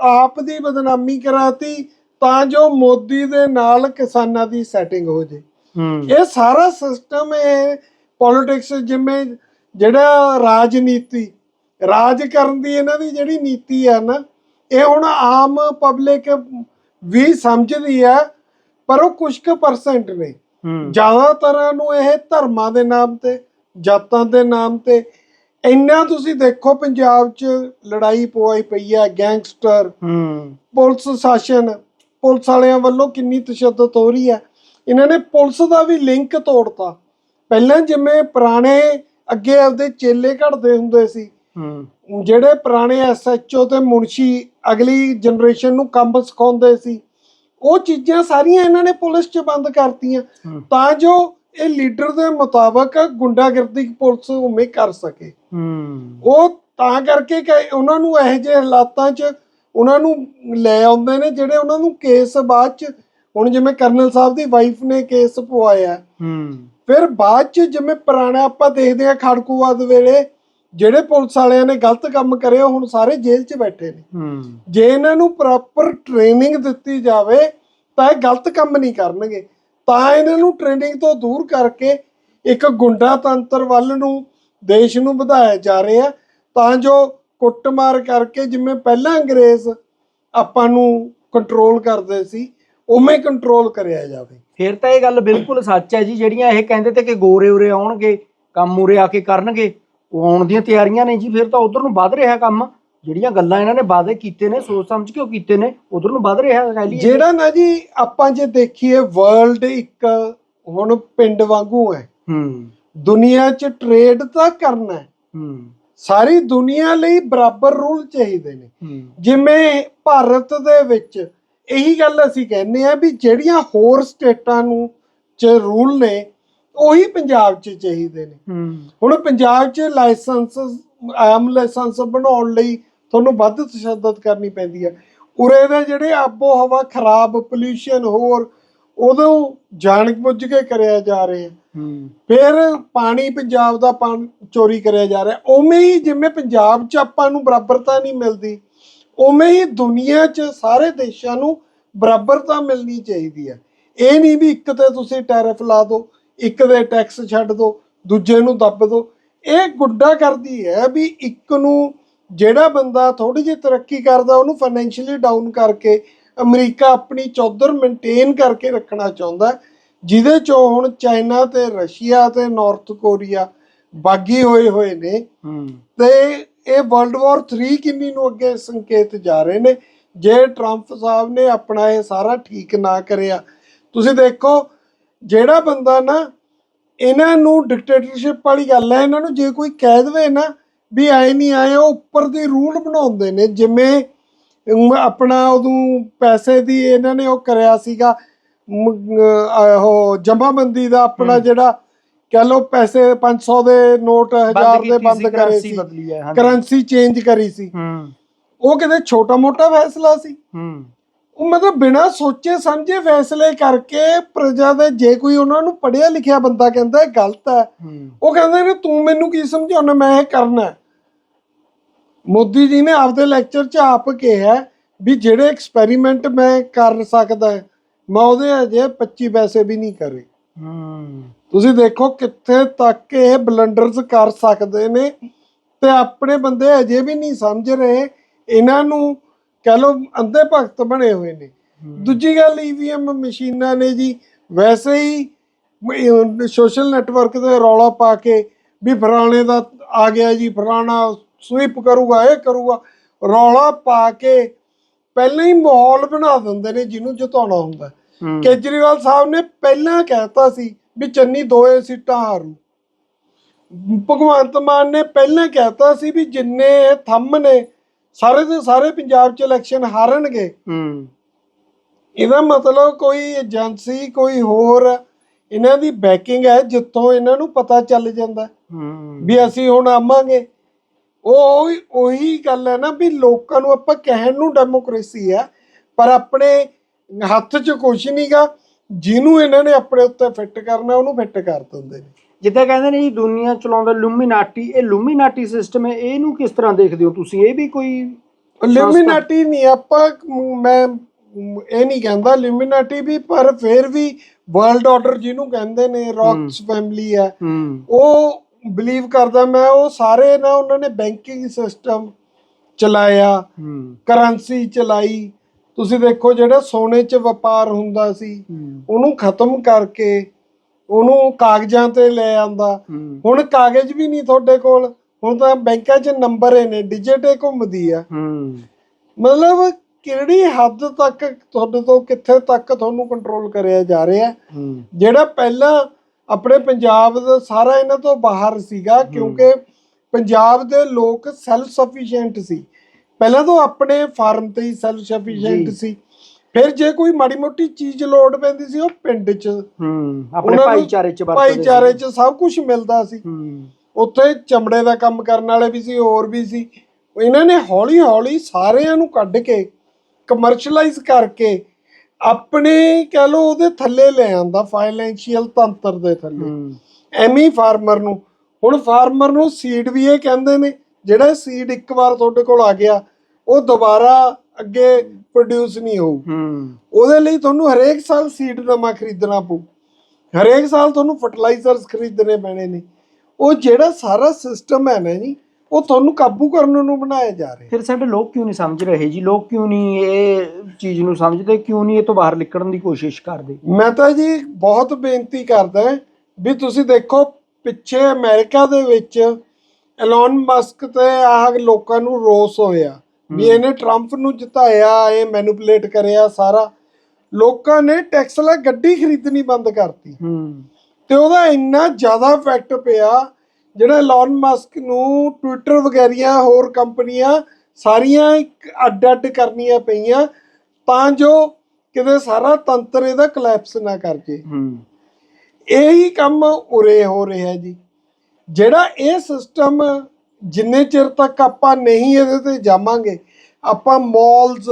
ਆਪ ਦੀ ਬਦਨਾਮੀ ਕਰਾਤੀ ਤਾਂ ਜੋ ਮੋਦੀ ਦੇ ਨਾਲ ਕਿਸਾਨਾਂ ਦੀ ਸੈਟਿੰਗ ਹੋ ਜੇ। ਇਹ ਸਾਰਾ ਸਿਸਟਮ ਹੈ ਪੋਲਿਟਿਕਸ ਜਿਵੇਂ ਜਿਹੜਾ ਰਾਜਨੀਤੀ ਰਾਜ ਕਰਨ ਦੀ ਇਹਨਾਂ ਦੀ ਜਿਹੜੀ ਨੀਤੀ ਹੈ ਨਾ ਇਹ ਹੁਣ ਆਮ ਪਬਲਿਕ ਵੀ ਸਮਝਦੀ ਹੈ ਪਰ ਉਹ ਕੁਝ ਕੁ ਪਰਸੈਂਟ ਨੇ। ਹੂੰ। ਜ਼ਿਆਦਾਤਰ ਨੂੰ ਇਹ ਧਰਮਾਂ ਦੇ ਨਾਮ ਤੇ ਜਾਤਾਂ ਦੇ ਨਾਮ ਤੇ ਇੰਨਾ ਤੁਸੀਂ ਦੇਖੋ ਪੰਜਾਬ 'ਚ ਲੜਾਈ ਪਵਾਈ ਪਈ ਹੈ ਗੈਂਗਸਟਰ ਹੂੰ। ਪੁਲਿਸ ਸ਼ਾਸਨ ਪੁਲਿਸ ਵਾਲਿਆਂ ਵੱਲੋਂ ਕਿੰਨੀ ਤਸ਼ੱਦਦ ਹੋ ਰਹੀ ਹੈ। ਇਹਨਾਂ ਨੇ ਪੁਲਿਸ ਦਾ ਵੀ ਲਿੰਕ ਤੋੜਤਾ। ਪਹਿਲਾਂ ਜਿਵੇਂ ਪੁਰਾਣੇ ਅੱਗੇ ਆਪਦੇ ਚੇਲੇ ਘੜਦੇ ਹੁੰਦੇ ਸੀ। ਹੂੰ। ਜਿਹੜੇ ਪੁਰਾਣੇ ਐਸਐਚਓ ਤੇ ਮੁਨਸ਼ੀ ਅਗਲੀ ਜਨਰੇਸ਼ਨ ਨੂੰ ਕੰਮ ਸਿਖਾਉਂਦੇ ਸੀ। ਉਹ ਚੀਜ਼ਾਂ ਸਾਰੀਆਂ ਇਹਨਾਂ ਨੇ ਪੁਲਿਸ 'ਚ ਬੰਦ ਕਰਤੀਆਂ। ਤਾਂ ਜੋ ਇਹ ਲੀਡਰ ਦੇ ਮੁਤਾਬਕ ਗੁੰਡਾਗਰਦੀ ਪੁਲਿਸ ਉਵੇਂ ਕਰ ਸਕੇ। ਉਹ ਤਾਂ ਕਰਕੇ ਕਿ ਉਹਨਾਂ ਨੂੰ ਇਹੋ ਜਿਹੇ ਹਾਲਾਤਾਂ 'ਚ ਉਹਨਾਂ ਨੂੰ ਲੈ ਆਉਂਦੇ ਨੇ ਜਿਹੜੇ ਉਹਨਾਂ ਨੂੰ ਕੇਸ ਬਾਅਦ 'ਚ ਹੁਣ ਜਿਵੇਂ ਕਰਨਲ ਸਾਹਿਬ ਦੀ ਵਾਈਫ ਨੇ ਕੇਸ ਪਵਾਇਆ। ਹੂੰ। ਫਿਰ ਬਾਅਦ 'ਚ ਜਿਵੇਂ ਪੁਰਾਣਾ ਆਪਾਂ ਦੇਖਦੇ ਆ ਖੜਕੂਵਾਦ ਵੇਲੇ ਜਿਹੜੇ ਪੁਲਿਸ ਵਾਲਿਆਂ ਨੇ ਗਲਤ ਕੰਮ ਕਰਿਆ ਹੁਣ ਸਾਰੇ ਜੇਲ੍ਹ 'ਚ ਬੈਠੇ ਨੇ। ਜੇ ਇਹਨਾਂ ਨੂੰ ਪ੍ਰੋਪਰ ਟ੍ਰੇਨਿੰਗ ਦਿੱਤੀ ਜਾਵੇ ਤਾਂ ਇਹ ਗਲਤ ਕੰਮ ਨਹੀਂ ਕਰਨਗੇ। ਤਾਂ ਇਹਨਾਂ ਨੂੰ ਟ੍ਰੇਨਿੰਗ ਤੋਂ ਦੂਰ ਕਰਕੇ ਇੱਕ ਗੁੰਡਾ ਤੰਤਰ ਵੱਲ ਨੂੰ ਦੇਸ਼ ਨੂੰ ਵਧਾਇਆ ਜਾ ਰਿਹਾ। ਤਾਂ ਜੋ ਕੁੱਟਮਾਰ ਕਰਕੇ ਜਿਵੇਂ ਪਹਿਲਾਂ ਅੰਗਰੇਜ਼ ਆਪਾਂ ਨੂੰ ਕੰਟਰੋਲ ਕਰਦੇ ਸੀ ਉਵੇਂ ਕੰਟਰੋਲ ਕਰਿਆ ਜਾਵੇ। ਫਿਰ ਤਾਂ ਇਹ ਗੱਲ ਬਿਲਕੁਲ ਸੱਚ ਹੈ ਜੀ ਜਿਹੜੀਆਂ ਇਹ ਕਹਿੰਦੇ ਤੇ ਕਿ ਗੋਰੇ ਉਰੇ ਆਉਣਗੇ ਕੰਮ ਉਰੇ ਆ ਕੇ ਕਰਨਗੇ। ਉਹ ਆਉਣ ਦੀਆਂ ਤਿਆਰੀਆਂ ਨੇ ਜੀ ਫਿਰ ਤਾਂ ਉਧਰ ਨੂੰ ਵੱਧ ਰਿਹਾ ਕੰਮ। ਜਿਹੜੀਆਂ ਗੱਲਾਂ ਇਹਨਾਂ ਨੇ ਵਾਅਦੇ ਕੀਤੇ ਨੇ ਸੋਚ ਸਮਝ ਕੇ ਉਹ ਕੀਤੇ ਨੇ ਉਧਰ ਨੂੰ ਵੱਧ ਰਿਹਾ ਕਹਿ ਲਈਏ। ਜਿਹੜਾ ਨਾ ਜੀ ਆਪਾਂ ਜੇ ਦੇਖੀਏ ਵਰਲਡ ਇੱਕ ਹੁਣ ਪਿੰਡ ਵਾਂਗੂ ਹੈ। ਹੂੰ। ਦੁਨੀਆ 'ਚ ਟ੍ਰੇਡ ਤਾਂ ਕਰਨਾ ਹੈ। ਹੂੰ। ਸਾਰੀ ਦੁਨੀਆ ਲਈ ਬਰਾਬਰ ਰੂਲ ਚਾਹੀਦੇ ਨੇ। ਜਿਵੇਂ ਭਾਰਤ ਦੇ ਵਿੱਚ ਇਹੀ ਗੱਲ ਅਸੀਂ ਕਹਿੰਦੇ ਆ ਵੀ ਜਿਹੜੀਆਂ ਹੋਰ ਸਟੇਟਾਂ ਨੂੰ ਚ ਰੂਲ ਨੇ ਉਹੀ ਪੰਜਾਬ 'ਚ ਚਾਹੀਦੇ ਨੇ। ਹੁਣ ਪੰਜਾਬ 'ਚ ਲਾਇਸੈਂਸ ਆਮ ਲਾਇਸੈਂਸ ਬਣਾਉਣ ਲਈ ਤੁਹਾਨੂੰ ਵੱਧ ਤਸ਼ੱਦਦ ਕਰਨੀ ਪੈਂਦੀ ਹੈ। ਉਰੇ ਦੇ ਜਿਹੜੇ ਆਬੋ ਹਵਾ ਖਰਾਬ ਪੋਲੂਸ਼ਨ ਹੋਰ ਉਦੋਂ ਜਾਣ ਬੁੱਝ ਕੇ ਕਰਿਆ ਜਾ ਰਿਹਾ। ਹੂੰ। ਫਿਰ ਪਾਣੀ ਪੰਜਾਬ ਦਾ ਪਾਣੀ ਚੋਰੀ ਕਰਿਆ ਜਾ ਰਿਹਾ। ਉਵੇਂ ਹੀ ਜਿਵੇਂ ਪੰਜਾਬ 'ਚ ਆਪਾਂ ਨੂੰ ਬਰਾਬਰਤਾ ਨਹੀਂ ਮਿਲਦੀ ਉਵੇਂ ਹੀ ਦੁਨੀਆ 'ਚ ਸਾਰੇ ਦੇਸ਼ਾਂ ਨੂੰ ਬਰਾਬਰਤਾ ਮਿਲਣੀ ਚਾਹੀਦੀ ਹੈ। ਇਹ ਨਹੀਂ ਵੀ ਇੱਕ ਤੇ ਤੁਸੀਂ ਟੈਰਿਫ ਲਾ ਦਿਓ ਇੱਕ ਦੇ ਟੈਕਸ ਛੱਡ ਦਿਓ ਦੂਜੇ ਨੂੰ ਦੱਬ ਦਿਓ ਇਹ ਗੁੱਡਾ ਕਰਦੀ ਹੈ ਵੀ ਇੱਕ ਨੂੰ ਜਿਹੜਾ ਬੰਦਾ ਥੋੜੀ ਜਿਹੀ ਤਰੱਕੀ ਕਰਦਾ ਉਹਨੂੰ ਫਾਈਨੈਂਸ਼ੀਅਲੀ ਡਾਊਨ ਕਰਕੇ ਅਮਰੀਕਾ ਆਪਣੀ ਚੌਧਰ ਮੇਨਟੇਨ ਕਰਕੇ ਰੱਖਣਾ ਚਾਹੁੰਦਾ ਜਿਹਦੇ ਚੋਂ ਹੁਣ ਚਾਈਨਾ ਤੇ ਰਸ਼ੀਆ ਤੇ ਨਾਰਥ ਕੋਰੀਆ ਬਾਗੀ ਹੋਏ ਹੋਏ ਨੇ। ਤੇ ਇਹ ਵਰਲਡ ਵਾਰ 3 ਕਿੰਨੀ ਨੂੰ ਅੱਗੇ ਸੰਕੇਤ ਜਾ ਰਹੇ ਨੇ? ਜੇ ਟਰੰਪ ਸਾਹਿਬ ਨੇ ਆਪਣਾ ਇਹ ਸਾਰਾ ਠੀਕ ਨਾ ਕਰਿਆ ਤੁਸੀਂ ਦੇਖੋ ਜਿਹੜਾ ਬੰਦਾ ਨਾ ਇਹਨਾਂ ਨੂੰ ਡਿਕਟੇਟਰਸ਼ਿਪ ਵਾਲੀ ਗੱਲ ਹੈ ਇਹਨਾਂ ਨੂੰ ਜੇ ਕੋਈ ਕਹਿ ਦੇਵੇ ਨਾ ਵੀ ਆਏ ਨਹੀਂ ਆਏ ਉਹ ਉੱਪਰ ਦੀ ਰੂਲ ਬਣਾਉਂਦੇ ਨੇ। ਜਿਵੇਂ ਆਪਣਾ ਉਦੋਂ ਪੈਸੇ ਦੀ ਇਹਨਾਂ ਨੇ ਉਹ ਕਰਿਆ ਸੀਗਾ ਉਹ ਜਮਾਬੰਦੀ ਦਾ ਆਪਣਾ ਜਿਹੜਾ ਕਹ ਲੋ ਪੈਸੇ 500 ਦੇ ਨੋਟ 1000 ਦੇ ਬੰਦ ਕਰੇ ਸੀ। ਕਰੰਸੀ ਚੇਂਜ ਕਰੀ ਸੀ। ਹੂੰ। ਉਹ ਕਿਤੇ ਛੋਟਾ ਮੋਟਾ ਫੈਸਲਾ ਸੀ। ਹੂੰ। ਉਹ ਮਤਲਬ ਬਿਨਾਂ ਸੋਚੇ ਸਮਝੇ ਫੈਸਲੇ ਕਰਕੇ ਪ੍ਰਜਾ ਦੇ ਜੇ ਕੋਈ ਉਹਨਾਂ ਨੂੰ ਪੜ੍ਹਿਆ ਲਿਖਿਆ ਬੰਦਾ ਕਹਿੰਦਾ ਇਹ ਗਲਤ ਹੈ ਉਹ ਕਹਿੰਦੇ ਨੇ ਤੂੰ ਮੈਨੂੰ ਕੀ ਸਮਝਾਉਣਾ ਮੈਂ ਇਹ ਕਰਨਾ ਹੈ। ਮੋਦੀ ਜੀ ਨੇ ਆਪਦੇ ਲੈਕਚਰ 'ਚ ਆਪ ਕਿਹਾ ਵੀ ਜਿਹੜੇ ਐਕਸਪੈਰੀਮੈਂਟ ਮੈਂ ਕਰ ਸਕਦਾ ਮੈਂ ਉਹਦੇ ਅਜੇ 25 ਪੈਸੇ ਵੀ ਨਹੀਂ ਕਰੇ। ਤੁਸੀਂ ਦੇਖੋ ਕਿੱਥੇ ਤੱਕ ਇਹ ਬਲੰਡਰਸ ਕਰ ਸਕਦੇ ਨੇ ਤੇ ਆਪਣੇ ਬੰਦੇ ਅਜੇ ਵੀ ਨਹੀਂ ਸਮਝ ਰਹੇ ਇਹਨਾਂ ਨੂੰ ਕਹ ਲੋ ਅੰਧੇ ਭਗਤ ਬਣੇ ਹੋਏ ਨੇ। ਦੂਜੀ ਗੱਲ ਈਵੀਐਮ ਮਸ਼ੀਨਾਂ ਨੇ ਜੀ ਵੈਸੇ ਹੀ ਸੋਸ਼ਲ ਨੈਟਵਰਕ ਤੇ ਰੌਲਾ ਪਾ ਕੇ ਵੀ ਫਲਾਣੇ ਦਾ ਆ ਗਿਆ ਜੀ ਫਲਾਣਾ ਸਵੀਪ ਕਰੂਗਾ ਇਹ ਕਰੂਗਾ ਰੌਲਾ ਪਾ ਕੇ ਪਹਿਲਾਂ ਹੀ ਮਾਹੌਲ ਬਣਾ ਦਿੰਦੇ ਨੇ ਜਿਹਨੂੰ ਜਿਤਾਉਣਾ ਹੁੰਦਾ। ਕੇਜਰੀਵਾਲ ਸਾਹਿਬ ਨੇ ਪਹਿਲਾਂ ਕਹਿਤਾ ਸੀ ਵੀ ਚੰਨੀ ਦੋਏ ਸੀਟਾਂ ਹਾਰੂ। ਭਗਵੰਤ ਮਾਨ ਨੇ ਪਹਿਲਾਂ ਕਹਿਤਾ ਸੀ ਵੀ ਜਿੰਨੇ ਥੰਮ ਨੇ ਸਾਰੇ ਦੇ ਸਾਰੇ ਪੰਜਾਬ 'ਚ ਇਲੈਕਸ਼ਨ ਹਾਰਨਗੇ। ਹੂੰ। ਇਹਦਾ ਮਤਲਬ ਕੋਈ ਏਜੰਸੀ ਕੋਈ ਹੋਰ ਇਹਨਾਂ ਦੀ ਬੈਕਿੰਗ ਹੈ ਜਿੱਥੋਂ ਇਹਨਾਂ ਨੂੰ ਪਤਾ ਚੱਲ ਜਾਂਦਾ। ਹੂੰ। ਵੀ ਅਸੀਂ ਹੁਣ ਆਵਾਂਗੇ। ਉਹ ਉਹੀ- ਗੱਲ ਹੈ ਨਾ ਵੀ ਲੋਕਾਂ ਨੂੰ ਆਪਾਂ ਕਹਿਣ ਨੂੰ ਡੈਮੋਕ੍ਰੇਸੀ ਹੈ ਪਰ ਆਪਣੇ ਹੱਥ 'ਚ ਕੁਝ ਨਹੀਂਗਾ ਜਿਹਨੂੰ ਇਹਨਾਂ ਨੇ ਆਪਣੇ ਉੱਤੇ ਫਿੱਟ ਕਰਨਾ ਉਹਨੂੰ ਫਿੱਟ ਕਰ ਦਿੰਦੇ ਨੇ। ਜਿੱਦਾਂ ਕਹਿੰਦੇ ਨੇ ਜੀ ਦੁਨੀਆ ਚਲਾਉਂਦਾ ਲੂਮੀਨਾਟੀ ਇਹ ਲੂਮੀਨਾਟੀ ਸਿਸਟਮ ਹੈ ਇਹਨੂੰ ਕਿਸ ਤਰ੍ਹਾਂ ਦੇਖਦੇ ਹੋ ਤੁਸੀਂ? ਇਹ ਵੀ ਕੋਈ ਲਿਮਿਨਾਟੀ ਨਹੀਂ ਆਪਾਂ ਮੈਂ ਇਹ ਨਹੀਂ ਕਹਿੰਦਾ ਲਿਮਿਨਾਟੀ ਵੀ ਪਰ ਫਿਰ ਵੀ ਵਰਲਡ ਆਰਡਰ ਜਿਹਨੂੰ ਕਹਿੰਦੇ ਨੇ ਰੌਕਸ ਫੈਮਿਲੀ ਹੈ। ਹੂੰ। ਉਹ ਬਲੀਵ ਕਰਦਾ ਮੈਂ ਉਹ ਸਾਰੇ ਨਾ ਉਹਨਾਂ ਨੇ ਬੈਂਕਿੰਗ ਸਿਸਟਮ ਚਲਾਇਆ ਹੂੰ। ਕਰੰਸੀ ਚਲਾਈ। ਤੁਸੀਂ ਦੇਖੋ ਜਿਹੜਾ ਸੋਨੇ 'ਚ ਵਪਾਰ ਹੁੰਦਾ ਸੀ ਹੂੰ। ਉਹਨੂੰ ਖਤਮ ਕਰਕੇ ਉਹਨੂੰ ਕਾਗਜ਼ਾਂ ਤੇ ਲੈ ਆਂਦਾ। ਹੁਣ ਕਾਗਜ਼ ਵੀ ਨਹੀਂ ਤੁਹਾਡੇ ਕੋਲ। ਹੁਣ ਤਾਂ ਬੈਂਕਾਂ 'ਚ ਨੰਬਰ ਨੇ ਡਿਜਿਟ ਹੀ ਘੁੰਮਦੀ ਆ। ਮਤਲਬ ਕਿਹੜੀ ਹੱਦ ਤੱਕ ਤੁਹਾਡੇ ਤੋਂ ਕਿੱਥੇ ਤੱਕ ਤੁਹਾਨੂੰ ਕੰਟਰੋਲ ਕਰਿਆ ਜਾ ਰਿਹਾ? ਜਿਹੜਾ ਪਹਿਲਾਂ ਆਪਣੇ ਪੰਜਾਬ ਦਾ ਸਾਰਾ ਇਹਨਾਂ ਤੋਂ ਬਾਹਰ ਸੀਗਾ ਕਿਉਂਕਿ ਪੰਜਾਬ ਦੇ ਲੋਕ ਸੈਲਫ ਸਫੀਸ਼ੀਐਂਟ ਸੀ। ਪਹਿਲਾਂ ਤਾਂ ਆਪਣੇ ਫਾਰਮ ਤੇ ਹੀ ਸੈਲਫ ਸਫੀਸ਼ੀਐਂਟ। ਸੀ। ਫਿਰ ਜੇ ਕੋਈ ਮਾੜੀ ਮੋਟੀ ਚੀਜ਼ ਲੋੜ ਪੈਂਦੀ ਸੀ ਉਹ ਪਿੰਡ 'ਚ। ਹੂੰ ਆਪਣੇ ਉਹਨਾਂ ਨੂੰ ਭਾਈਚਾਰੇ ਚ ਵਰਤਦੇ ਭਾਈਚਾਰੇ ਸੀ। 'ਚ ਸਭ ਕੁਝ ਮਿਲਦਾ ਸੀ। ਹੂੰ। ਉੱਥੇ ਚਮੜੇ ਦਾ ਕੰਮ ਕਰਨ ਵਾਲੇ ਵੀ ਸੀ ਹੋਰ ਵੀ ਸੀ। ਇਹਨਾਂ ਨੇ ਹੌਲੀ ਹੌਲੀ ਸਾਰਿਆਂ ਨੂੰ ਕੱਢ ਕੇ ਕਮਰਸ਼ੀਅਲਾਈਜ਼ ਕਰਕੇ ਆਪਣੇ ਕਹ ਲਓ ਉਹਦੇ ਥੱਲੇ ਲੈ ਆਂਦਾ ਫਾਈਨੈਂਸ਼ੀਅਲ ਤੰਤਰ ਦੇ ਥੱਲੇ। ਹੂੰ। ਐਮੀ ਫਾਰਮਰ ਨੂੰ। ਹੁਣ ਫਾਰਮਰ ਨੂੰ ਸੀਡ ਵੀ ਇਹ ਕਹਿੰਦੇ ਨੇ ਜਿਹੜਾ ਸੀਡ ਇੱਕ ਵਾਰ ਤੁਹਾਡੇ ਕੋਲ ਆ ਗਿਆ ਉਹ ਦੁਬਾਰਾ ਅੱਗੇ ਪ੍ਰੋਡਿਊਸ ਨਹੀਂ ਹੋਊ। ਹੂੰ। ਉਹਦੇ ਲਈ ਤੁਹਾਨੂੰ ਹਰੇਕ ਸਾਲ ਸੀਡ ਨਵਾਂ ਖਰੀਦਣਾ ਪਊ। ਹਰੇਕ ਸਾਲ ਤੁਹਾਨੂੰ ਫਰਟੀਲਾਈਜ਼ਰਸ ਖਰੀਦਣੇ ਪੈਣੇ ਨੇ। ਉਹ ਜਿਹੜਾ ਸਾਰਾ ਸਿਸਟਮ ਹੈ ਨਾ ਜੀ ਉਹ ਤੁਹਾਨੂੰ ਕਾਬੂ ਕਰਨ ਨੂੰ ਬਣਾਇਆ ਜਾ ਰਿਹਾ। ਫਿਰ ਸਾਡੇ ਲੋਕ ਕਿਉਂ ਨਹੀਂ ਸਮਝ ਰਹੇ ਜੀ? ਲੋਕ ਕਿਉਂ ਨਹੀਂ ਇਹ ਚੀਜ਼ ਨੂੰ ਸਮਝਦੇ? ਕਿਉਂ ਨਹੀਂ ਇਹ ਤੋਂ ਬਾਹਰ ਨਿਕਲਣ ਦੀ ਕੋਸ਼ਿਸ਼ ਕਰਦੇ? ਮੈਂ ਤਾਂ ਜੀ ਬਹੁਤ ਬੇਨਤੀ ਕਰਦਾ ਵੀ ਤੁਸੀਂ ਦੇਖੋ ਪਿੱਛੇ ਅਮਰੀਕਾ ਦੇ ਵਿੱਚ ਐਲਨ ਮਸਕ ਤੇ ਆਹ ਲੋਕਾਂ ਨੂੰ ਰੋਸ ਹੋਇਆ। ਵੀ ਇਹਨੇ ਟਰੰਪ ਨੂੰ ਜਿਤਾਇਆ ਇਹ ਮੈਨੂਪੂਲੇਟ ਕਰਿਆ ਸਾਰਾ। ਲੋਕਾਂ ਨੇ ਟੈਕਸਲਾ ਗੱਡੀ ਖਰੀਦਣੀ ਬੰਦ ਕਰਤੀ। ਹੂੰ। ਤੇ ਉਹਦਾ ਇੰਨਾ ਜ਼ਿਆਦਾ ਇਫੈਕਟ ਪਿਆ ਜਿਹੜਾ ਐਲਨ ਮਸਕ ਨੂੰ ਟਵਿੱਟਰ ਵਗੈਰੀਆਂ ਹੋਰ ਕੰਪਨੀਆਂ ਸਾਰੀਆਂ ਅੱਡ-ਅੱਡ ਕਰਨੀਆਂ ਪਈਆਂ ਤਾਂ ਜੋ ਕਿਤੇ ਸਾਰਾ ਤੰਤਰ ਇਹਦਾ ਕਲੈਪਸ ਨਾ ਕਰ ਜੇ। ਹੂੰ। ਇਹੀ ਕੰਮ ਉਰੇ ਹੋ ਰਿਹਾ ਜੀ। ਜਿਹੜਾ ਇਹ ਸਿਸਟਮ ਜਿੰਨੇ ਚਿਰ ਤੱਕ ਆਪਾਂ ਨਹੀਂ ਇਹਦੇ ਤੇ ਜਾਵਾਂਗੇ ਆਪਾਂ ਮਾਲਸ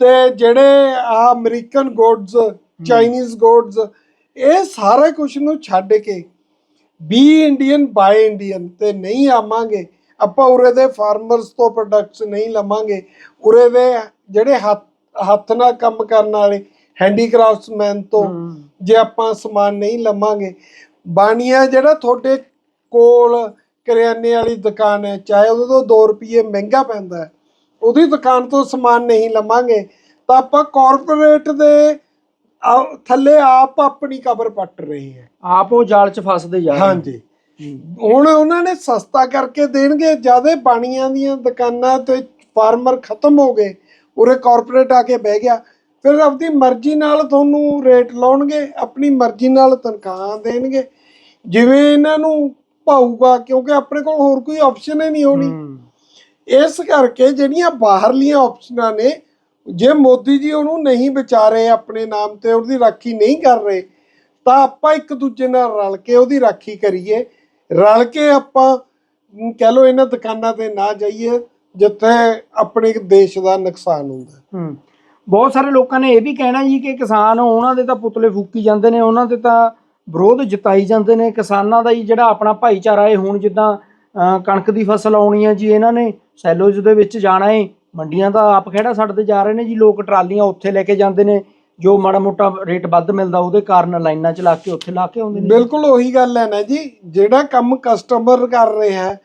ਤੇ ਜਿਹੜੇ ਆ ਅਮਰੀਕਨ ਗੁੱਡਸ ਚਾਈਨੀਜ਼ ਗੁੱਡਸ ਇਹ ਸਾਰਾ ਕੁਝ ਨੂੰ ਛੱਡ ਕੇ ਬੀ ਇੰਡੀਅਨ ਬਾਈ ਇੰਡੀਅਨ ਤੇ ਨਹੀਂ ਆਵਾਂਗੇ। ਆਪਾਂ ਉਰੇ ਦੇ ਫਾਰਮਰਸ ਤੋਂ ਪ੍ਰੋਡਕਟਸ ਨਹੀਂ ਲਵਾਂਗੇ। ਉਰੇ ਦੇ ਜਿਹੜੇ ਹੱਥ ਹੱਥ ਨਾਲ ਕੰਮ ਕਰਨ ਵਾਲੇ ਹੈਂਡੀਕ੍ਰਾਫਟਸਮੈਨ ਤੋਂ। ਜੇ ਆਪਾਂ ਸਮਾਨ ਨਹੀਂ ਲਵਾਂਗੇ ਬਾਣੀਆਂ ਜਿਹੜਾ ਤੁਹਾਡੇ ਕੋਲ ਕਰਿਆਨੇ ਵਾਲੀ ਦੁਕਾਨ ਹੈ ਚਾਹੇ ਉਹਦੇ ਤੋਂ 2 ਰੁਪਏ ਮਹਿੰਗਾ ਪੈਂਦਾ ਹੈ ਉਹਦੀ ਦੁਕਾਨ ਤੋਂ ਸਮਾਨ ਨਹੀਂ ਲਵਾਂਗੇ ਤਾਂ ਆਪਾਂ ਕਾਰਪੋਰੇਟ ਦੇ ਆ- ਥੱਲੇ ਆਪ ਆਪਣੀ ਕਬਰ ਪੱਟ ਰਹੇ ਹਾਂ। ਆਪ ਉਹ ਜਾਲ ਚ ਫਸਦੇ ਜਾ ਰਹੇ ਨੇ। ਹਾਂਜੀ। ਹੁਣ ਉਹਨਾਂ ਨੇ ਸਸਤਾ ਕਰਕੇ ਦੇਣਗੇ ਜਿਆਦੇ ਬਾਣੀਆਂ ਦੀਆਂ ਦੁਕਾਨਾਂ ਤੇ ਫਾਰਮਰ ਖਤਮ ਹੋ ਗਏ ਉਰੇ ਕਾਰਪੋਰੇਟ ਆ ਕੇ ਬਹਿ ਗਿਆ ਫਿਰ ਆਪਣੀ ਮਰਜ਼ੀ ਨਾਲ ਤੁਹਾਨੂੰ ਰੇਟ ਲਾਉਣਗੇ ਆਪਣੀ ਮਰਜ਼ੀ ਨਾਲ ਤਨਖਾਹਾਂ ਦੇਣਗੇ। ਜਿਵੇਂ ਇਹਨਾਂ ਨੂੰ ਪਾਊਗਾ ਕਿਉਂਕਿ ਆਪਣੇ ਕੋਲ ਹੋਰ ਕੋਈ ਆਪਸ਼ਨ ਹੀ ਨਹੀਂ ਹੋਣੀ। ਇਸ ਕਰਕੇ ਜਿਹੜੀਆਂ ਬਾਹਰਲੀਆਂ ਆਪਸ਼ਨਾਂ ਨੇ ਜੇ ਮੋਦੀ ਜੀ ਉਹਨੂੰ ਨਹੀਂ ਵਿਚਾਰੇ ਆਪਣੇ ਨਾਮ ਤੇ ਉਹਦੀ ਰਾਖੀ ਨਹੀਂ ਕਰ ਰਹੇ ਤਾਂ ਆਪਾਂ ਇੱਕ ਦੂਜੇ ਨਾਲ ਰਲ ਕੇ ਉਹਦੀ ਰਾਖੀ ਕਰੀਏ। ਰਲ ਕੇ ਆਪਾਂ ਕਹਿ ਲਓ ਇਹਨਾਂ ਦੁਕਾਨਾਂ ਤੇ ਨਾ ਜਾਈਏ ਜਿੱਥੇ ਆਪਣੇ ਦੇਸ਼ ਦਾ ਨੁਕਸਾਨ ਹੁੰਦਾ। ਹੂੰ। ਬਹੁਤ ਸਾਰੇ ਲੋਕਾਂ ਨੇ ਇਹ ਵੀ ਕਹਿਣਾ ਜੀ ਕਿ ਕਿਸਾਨ ਉਹਨਾਂ ਦੇ ਤਾਂ ਪੁਤਲੇ ਫੂਕੀ ਜਾਂਦੇ ਨੇ ਉਹਨਾਂ ਦੇ ਤਾਂ ਵਿਰੋਧ ਜਤਾਈ ਜਾਂਦੇ ਨੇ ਕਿਸਾਨਾਂ ਦਾ ਹੀ ਜਿਹੜਾ ਆਪਣਾ ਭਾਈਚਾਰਾ ਹੈ ਹੁਣ ਜਿੱਦਾਂ ਕਣਕ ਦੀ ਫਸਲ ਆਉਣੀ ਹੈ ਜੀ ਇਹਨਾਂ ਨੇ ਸੈਲੋਜ ਦੇ ਵਿੱਚ ਜਾਣਾ ਹੈ ਮੰਡੀਆਂ ਦਾ ਆਪ ਖੜਾ ਛੱਡਦੇ ਜਾ ਰਹੇ ਨੇ ਜੀ ਲੋਕ ਟਰਾਲੀਆਂ ਉੱਥੇ ਲੈ ਕੇ ਜਾਂਦੇ ਨੇ ਜੋ ਮਾੜਾ ਮੋਟਾ ਰੇਟ ਵੱਧ ਮਿਲਦਾ ਉਹਦੇ ਕਾਰਨ ਲਾਈਨਾਂ ਚ ਲਾ ਕੇ ਉੱਥੇ ਲਾ ਕੇ ਆਉਂਦੇ ਨੇ ਬਿਲਕੁਲ ਉਹੀ ਗੱਲ ਹੈ ਨਾ ਜੀ ਜਿਹੜਾ ਕੰਮ ਕਸਟਮਰ ਕਰ ਰਿਹਾ ਹੈ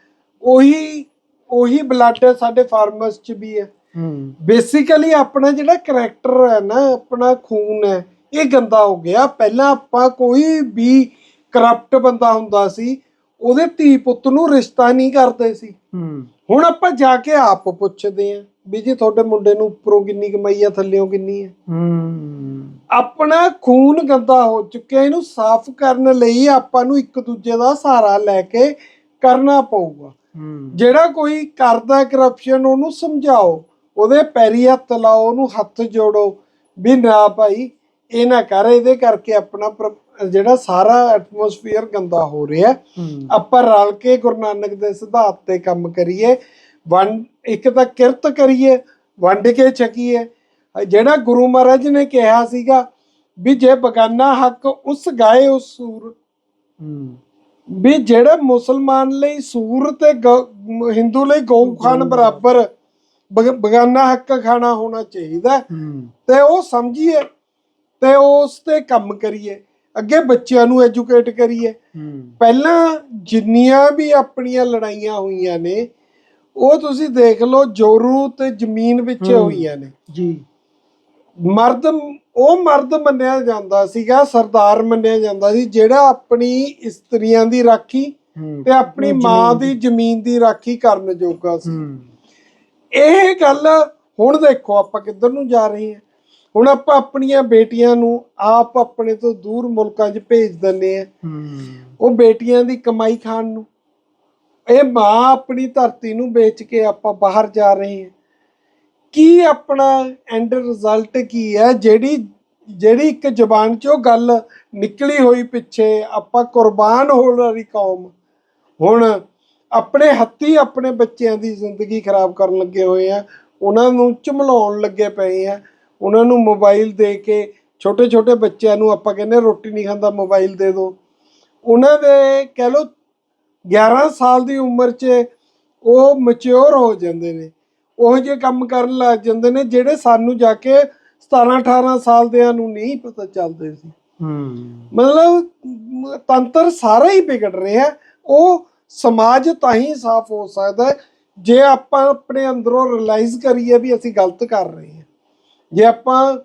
ਉਹੀ ਉਹੀ ਬਲੱਡ ਸਾਡੇ ਫਾਰਮਰਸ 'ਚ ਵੀ ਹੈ। ਹੂੰ। ਬੇਸਿਕਲੀ ਆਪਣਾ ਜਿਹੜਾ ਕਰੈਕਟਰ ਹੈ ਨਾ ਆਪਣਾ ਖੂਨ ਹੈ ਇਹ ਗੰਦਾ ਹੋ ਗਿਆ। ਪਹਿਲਾਂ ਆਪਾਂ ਕੋਈ ਵੀ ਕਰਪਟ ਬੰਦਾ ਹੁੰਦਾ ਸੀ ਉਹਦੇ ਧੀ ਪੁੱਤ ਨੂੰ ਰਿਸ਼ਤਾ ਨਹੀਂ ਕਰਦੇ ਸੀ। ਹੁਣ ਆਪਾਂ ਜਾ ਕੇ ਆਪ ਪੁੱਛਦੇ ਆਂ ਵੀ ਜੀ ਤੁਹਾਡੇ ਮੁੰਡੇ ਨੂੰ ਉੱਪਰੋਂ ਕਿੰਨੀ ਕਮਾਈ ਆ ਥੱਲੇੋਂ ਕਿੰਨੀ ਹੂੰ। ਆਪਣਾ ਖੂਨ ਗੰਦਾ ਹੋ ਚੁੱਕਿਆ ਇਹਨੂੰ ਸਾਫ਼ ਕਰਨ ਲਈ ਆਪਾਂ ਨੂੰ ਇੱਕ ਦੂਜੇ ਦਾ ਸਹਾਰਾ ਲੈ ਕੇ ਕਰਨਾ ਪਊਗਾ। ਜਿਹੜਾ ਕੋਈ ਕਰਦਾ ਕਰਪਸ਼ਨ ਉਹਨੂੰ ਸਮਝਾਓ ਉਹਦੇ ਪੈਰੀ ਹੱਥ ਲਾਓ ਉਹਨੂੰ ਹੱਥ ਜੋੜੋ ਵੀ ਨਾ ਭਾਈ ਇਹ ਨਾ ਕਰ ਇਹਦੇ ਕਰਕੇ ਆਪਣਾ ਪ੍ਰ- ਜਿਹੜਾ ਸਾਰਾ ਐਟਮੋਸਫੀਅਰ ਗੰਦਾ ਹੋ ਰਿਹਾ ਆਪਾਂ ਰਲ ਕੇ ਗੁਰੂ ਨਾਨਕ ਦੇ ਸਿਧਾਂਤ ਤੇ ਕੰਮ ਕਰੀਏ ਵੰਡ ਇੱਕ ਤਾਂ ਕਿਰਤ ਕਰੀਏ ਵੰਡ ਕੇ ਛਕੀਏ ਜਿਹੜਾ ਗੁਰੂ ਮਹਾਰਾਜ ਨੇ ਕਿਹਾ ਸੀਗਾ ਵੀ ਜੇ ਬਗਾਨਾ ਹੱਕ ਉਸ ਗਾਏ ਉਸ ਸੂਰ ਹੂੰ। ਵੀ ਜਿਹੜਾ ਮੁਸਲਮਾਨ ਲਈ ਸੂਰ ਤੇ ਗਊ- ਹਿੰਦੂ ਲਈ ਗਊ ਖਾਨ ਬਰਾਬਰ ਬਗ- ਬਗਾਨਾ ਹੱਕ ਖਾਣਾ ਹੋਣਾ ਚਾਹੀਦਾ। ਹੂੰ। ਤੇ ਉਹ ਸਮਝੀਏ ਤੇ ਉਸ ਤੇ ਕੰਮ ਕਰੀਏ ਅੱਗੇ ਬੱਚਿਆਂ ਨੂੰ ਐਜੂਕੇਟ ਕਰੀਏ। ਪਹਿਲਾਂ ਜਿੰਨੀਆਂ ਵੀ ਆਪਣੀਆਂ ਲੜਾਈਆਂ ਹੋਈਆਂ ਨੇ ਉਹ ਤੁਸੀਂ ਦੇਖ ਲਓ ਜੋਰੂ ਤੇ ਜ਼ਮੀਨ ਵਿੱਚ। ਹੋਈਆਂ ਨੇ। ਜੀ। ਮਰਦ ਉਹ ਮਰਦ ਮੰਨਿਆ ਜਾਂਦਾ ਸੀਗਾ ਸਰਦਾਰ ਮੰਨਿਆ ਜਾਂਦਾ ਸੀ ਜਿਹੜਾ ਆਪਣੀ ਇਸਤਰੀਆਂ ਦੀ ਰਾਖੀ ਤੇ ਆਪਣੀ ਮਾਂ ਦੀ। ਜ਼ਮੀਨ ਦੀ ਰਾਖੀ ਕਰਨ ਜੋਗਾ ਸੀ। ਇਹ ਗੱਲ ਹੁਣ ਦੇਖੋ ਆਪਾਂ ਕਿੱਧਰ ਨੂੰ ਜਾ ਰਹੇ ਹਾਂ। ਹੁਣ ਆਪਾਂ ਆਪਣੀਆਂ ਬੇਟੀਆਂ ਨੂੰ ਆਪ ਆਪਣੇ ਤੋਂ ਦੂਰ ਮੁਲਕਾਂ 'ਚ ਭੇਜ ਦਿੰਦੇ ਆ ਹੂੰ। ਉਹ ਬੇਟੀਆਂ ਦੀ ਕਮਾਈ ਖਾਣ ਨੂੰ। ਇਹ ਮਾਂ ਆਪਣੀ ਧਰਤੀ ਨੂੰ ਵੇਚ ਕੇ ਆਪਾਂ ਬਾਹਰ ਜਾ ਰਹੇ ਹਾਂ। ਕੀ ਆਪਣਾ ਐਂਡ ਰਿਜ਼ਲਟ ਕੀ ਹੈ? ਜਿਹੜੀ ਜਿਹੜੀ ਇੱਕ ਜ਼ਬਾਨ ਚੋਂ ਗੱਲ ਨਿਕਲੀ ਹੋਈ ਪਿੱਛੇ ਆਪਾਂ ਕੁਰਬਾਨ ਹੋਣ ਵਾਲੀ ਕੌਮ। ਹੁਣ ਆਪਣੇ ਹੱਥੀ ਆਪਣੇ ਬੱਚਿਆਂ ਦੀ ਜ਼ਿੰਦਗੀ ਖਰਾਬ ਕਰਨ ਲੱਗੇ ਹੋਏ ਆ ਉਹਨਾਂ ਨੂੰ ਝਮਲਾਉਣ ਲੱਗੇ ਪਏ ਆ ਉਹਨਾਂ ਨੂੰ ਮੋਬਾਈਲ ਦੇ ਕੇ ਛੋਟੇ ਛੋਟੇ ਬੱਚਿਆਂ ਨੂੰ ਆਪਾਂ ਕਹਿੰਦੇ ਰੋਟੀ ਨਹੀਂ ਖਾਂਦਾ ਮੋਬਾਈਲ ਦੇ ਦਿਓ। ਉਹਨਾਂ ਦੇ ਕਹਿ ਲਓ 11 ਸਾਲ ਦੀ ਉਮਰ 'ਚ ਉਹ ਮੈਚੁਰ ਹੋ ਜਾਂਦੇ ਨੇ। ਉਹ ਜਿਹੇ ਕੰਮ ਕਰਨ ਲੱਗ ਜਾਂਦੇ ਨੇ ਜਿਹੜੇ ਸਾਨੂੰ ਜਾ ਕੇ 17 18 ਸਾਲ ਦਿਆਂ ਨੂੰ ਨਹੀਂ ਪਤਾ ਚੱਲਦੇ ਸੀ। ਹੂੰ। ਮਤਲਬ ਤੰਤਰ ਸਾਰਾ ਹੀ ਵਿਗੜ ਰਿਹਾ। ਉਹ ਸਮਾਜ ਤਾਂ ਹੀ ਸਾਫ਼ ਹੋ ਸਕਦਾ ਜੇ ਆਪਾਂ ਆਪਣੇ ਅੰਦਰੋਂ ਰਿਅਲਾਈਜ਼ ਕਰੀਏ ਵੀ ਅਸੀਂ ਗਲਤ ਕਰ ਰਹੇ ਹਾਂ। ਜੇ ਆਪਾਂ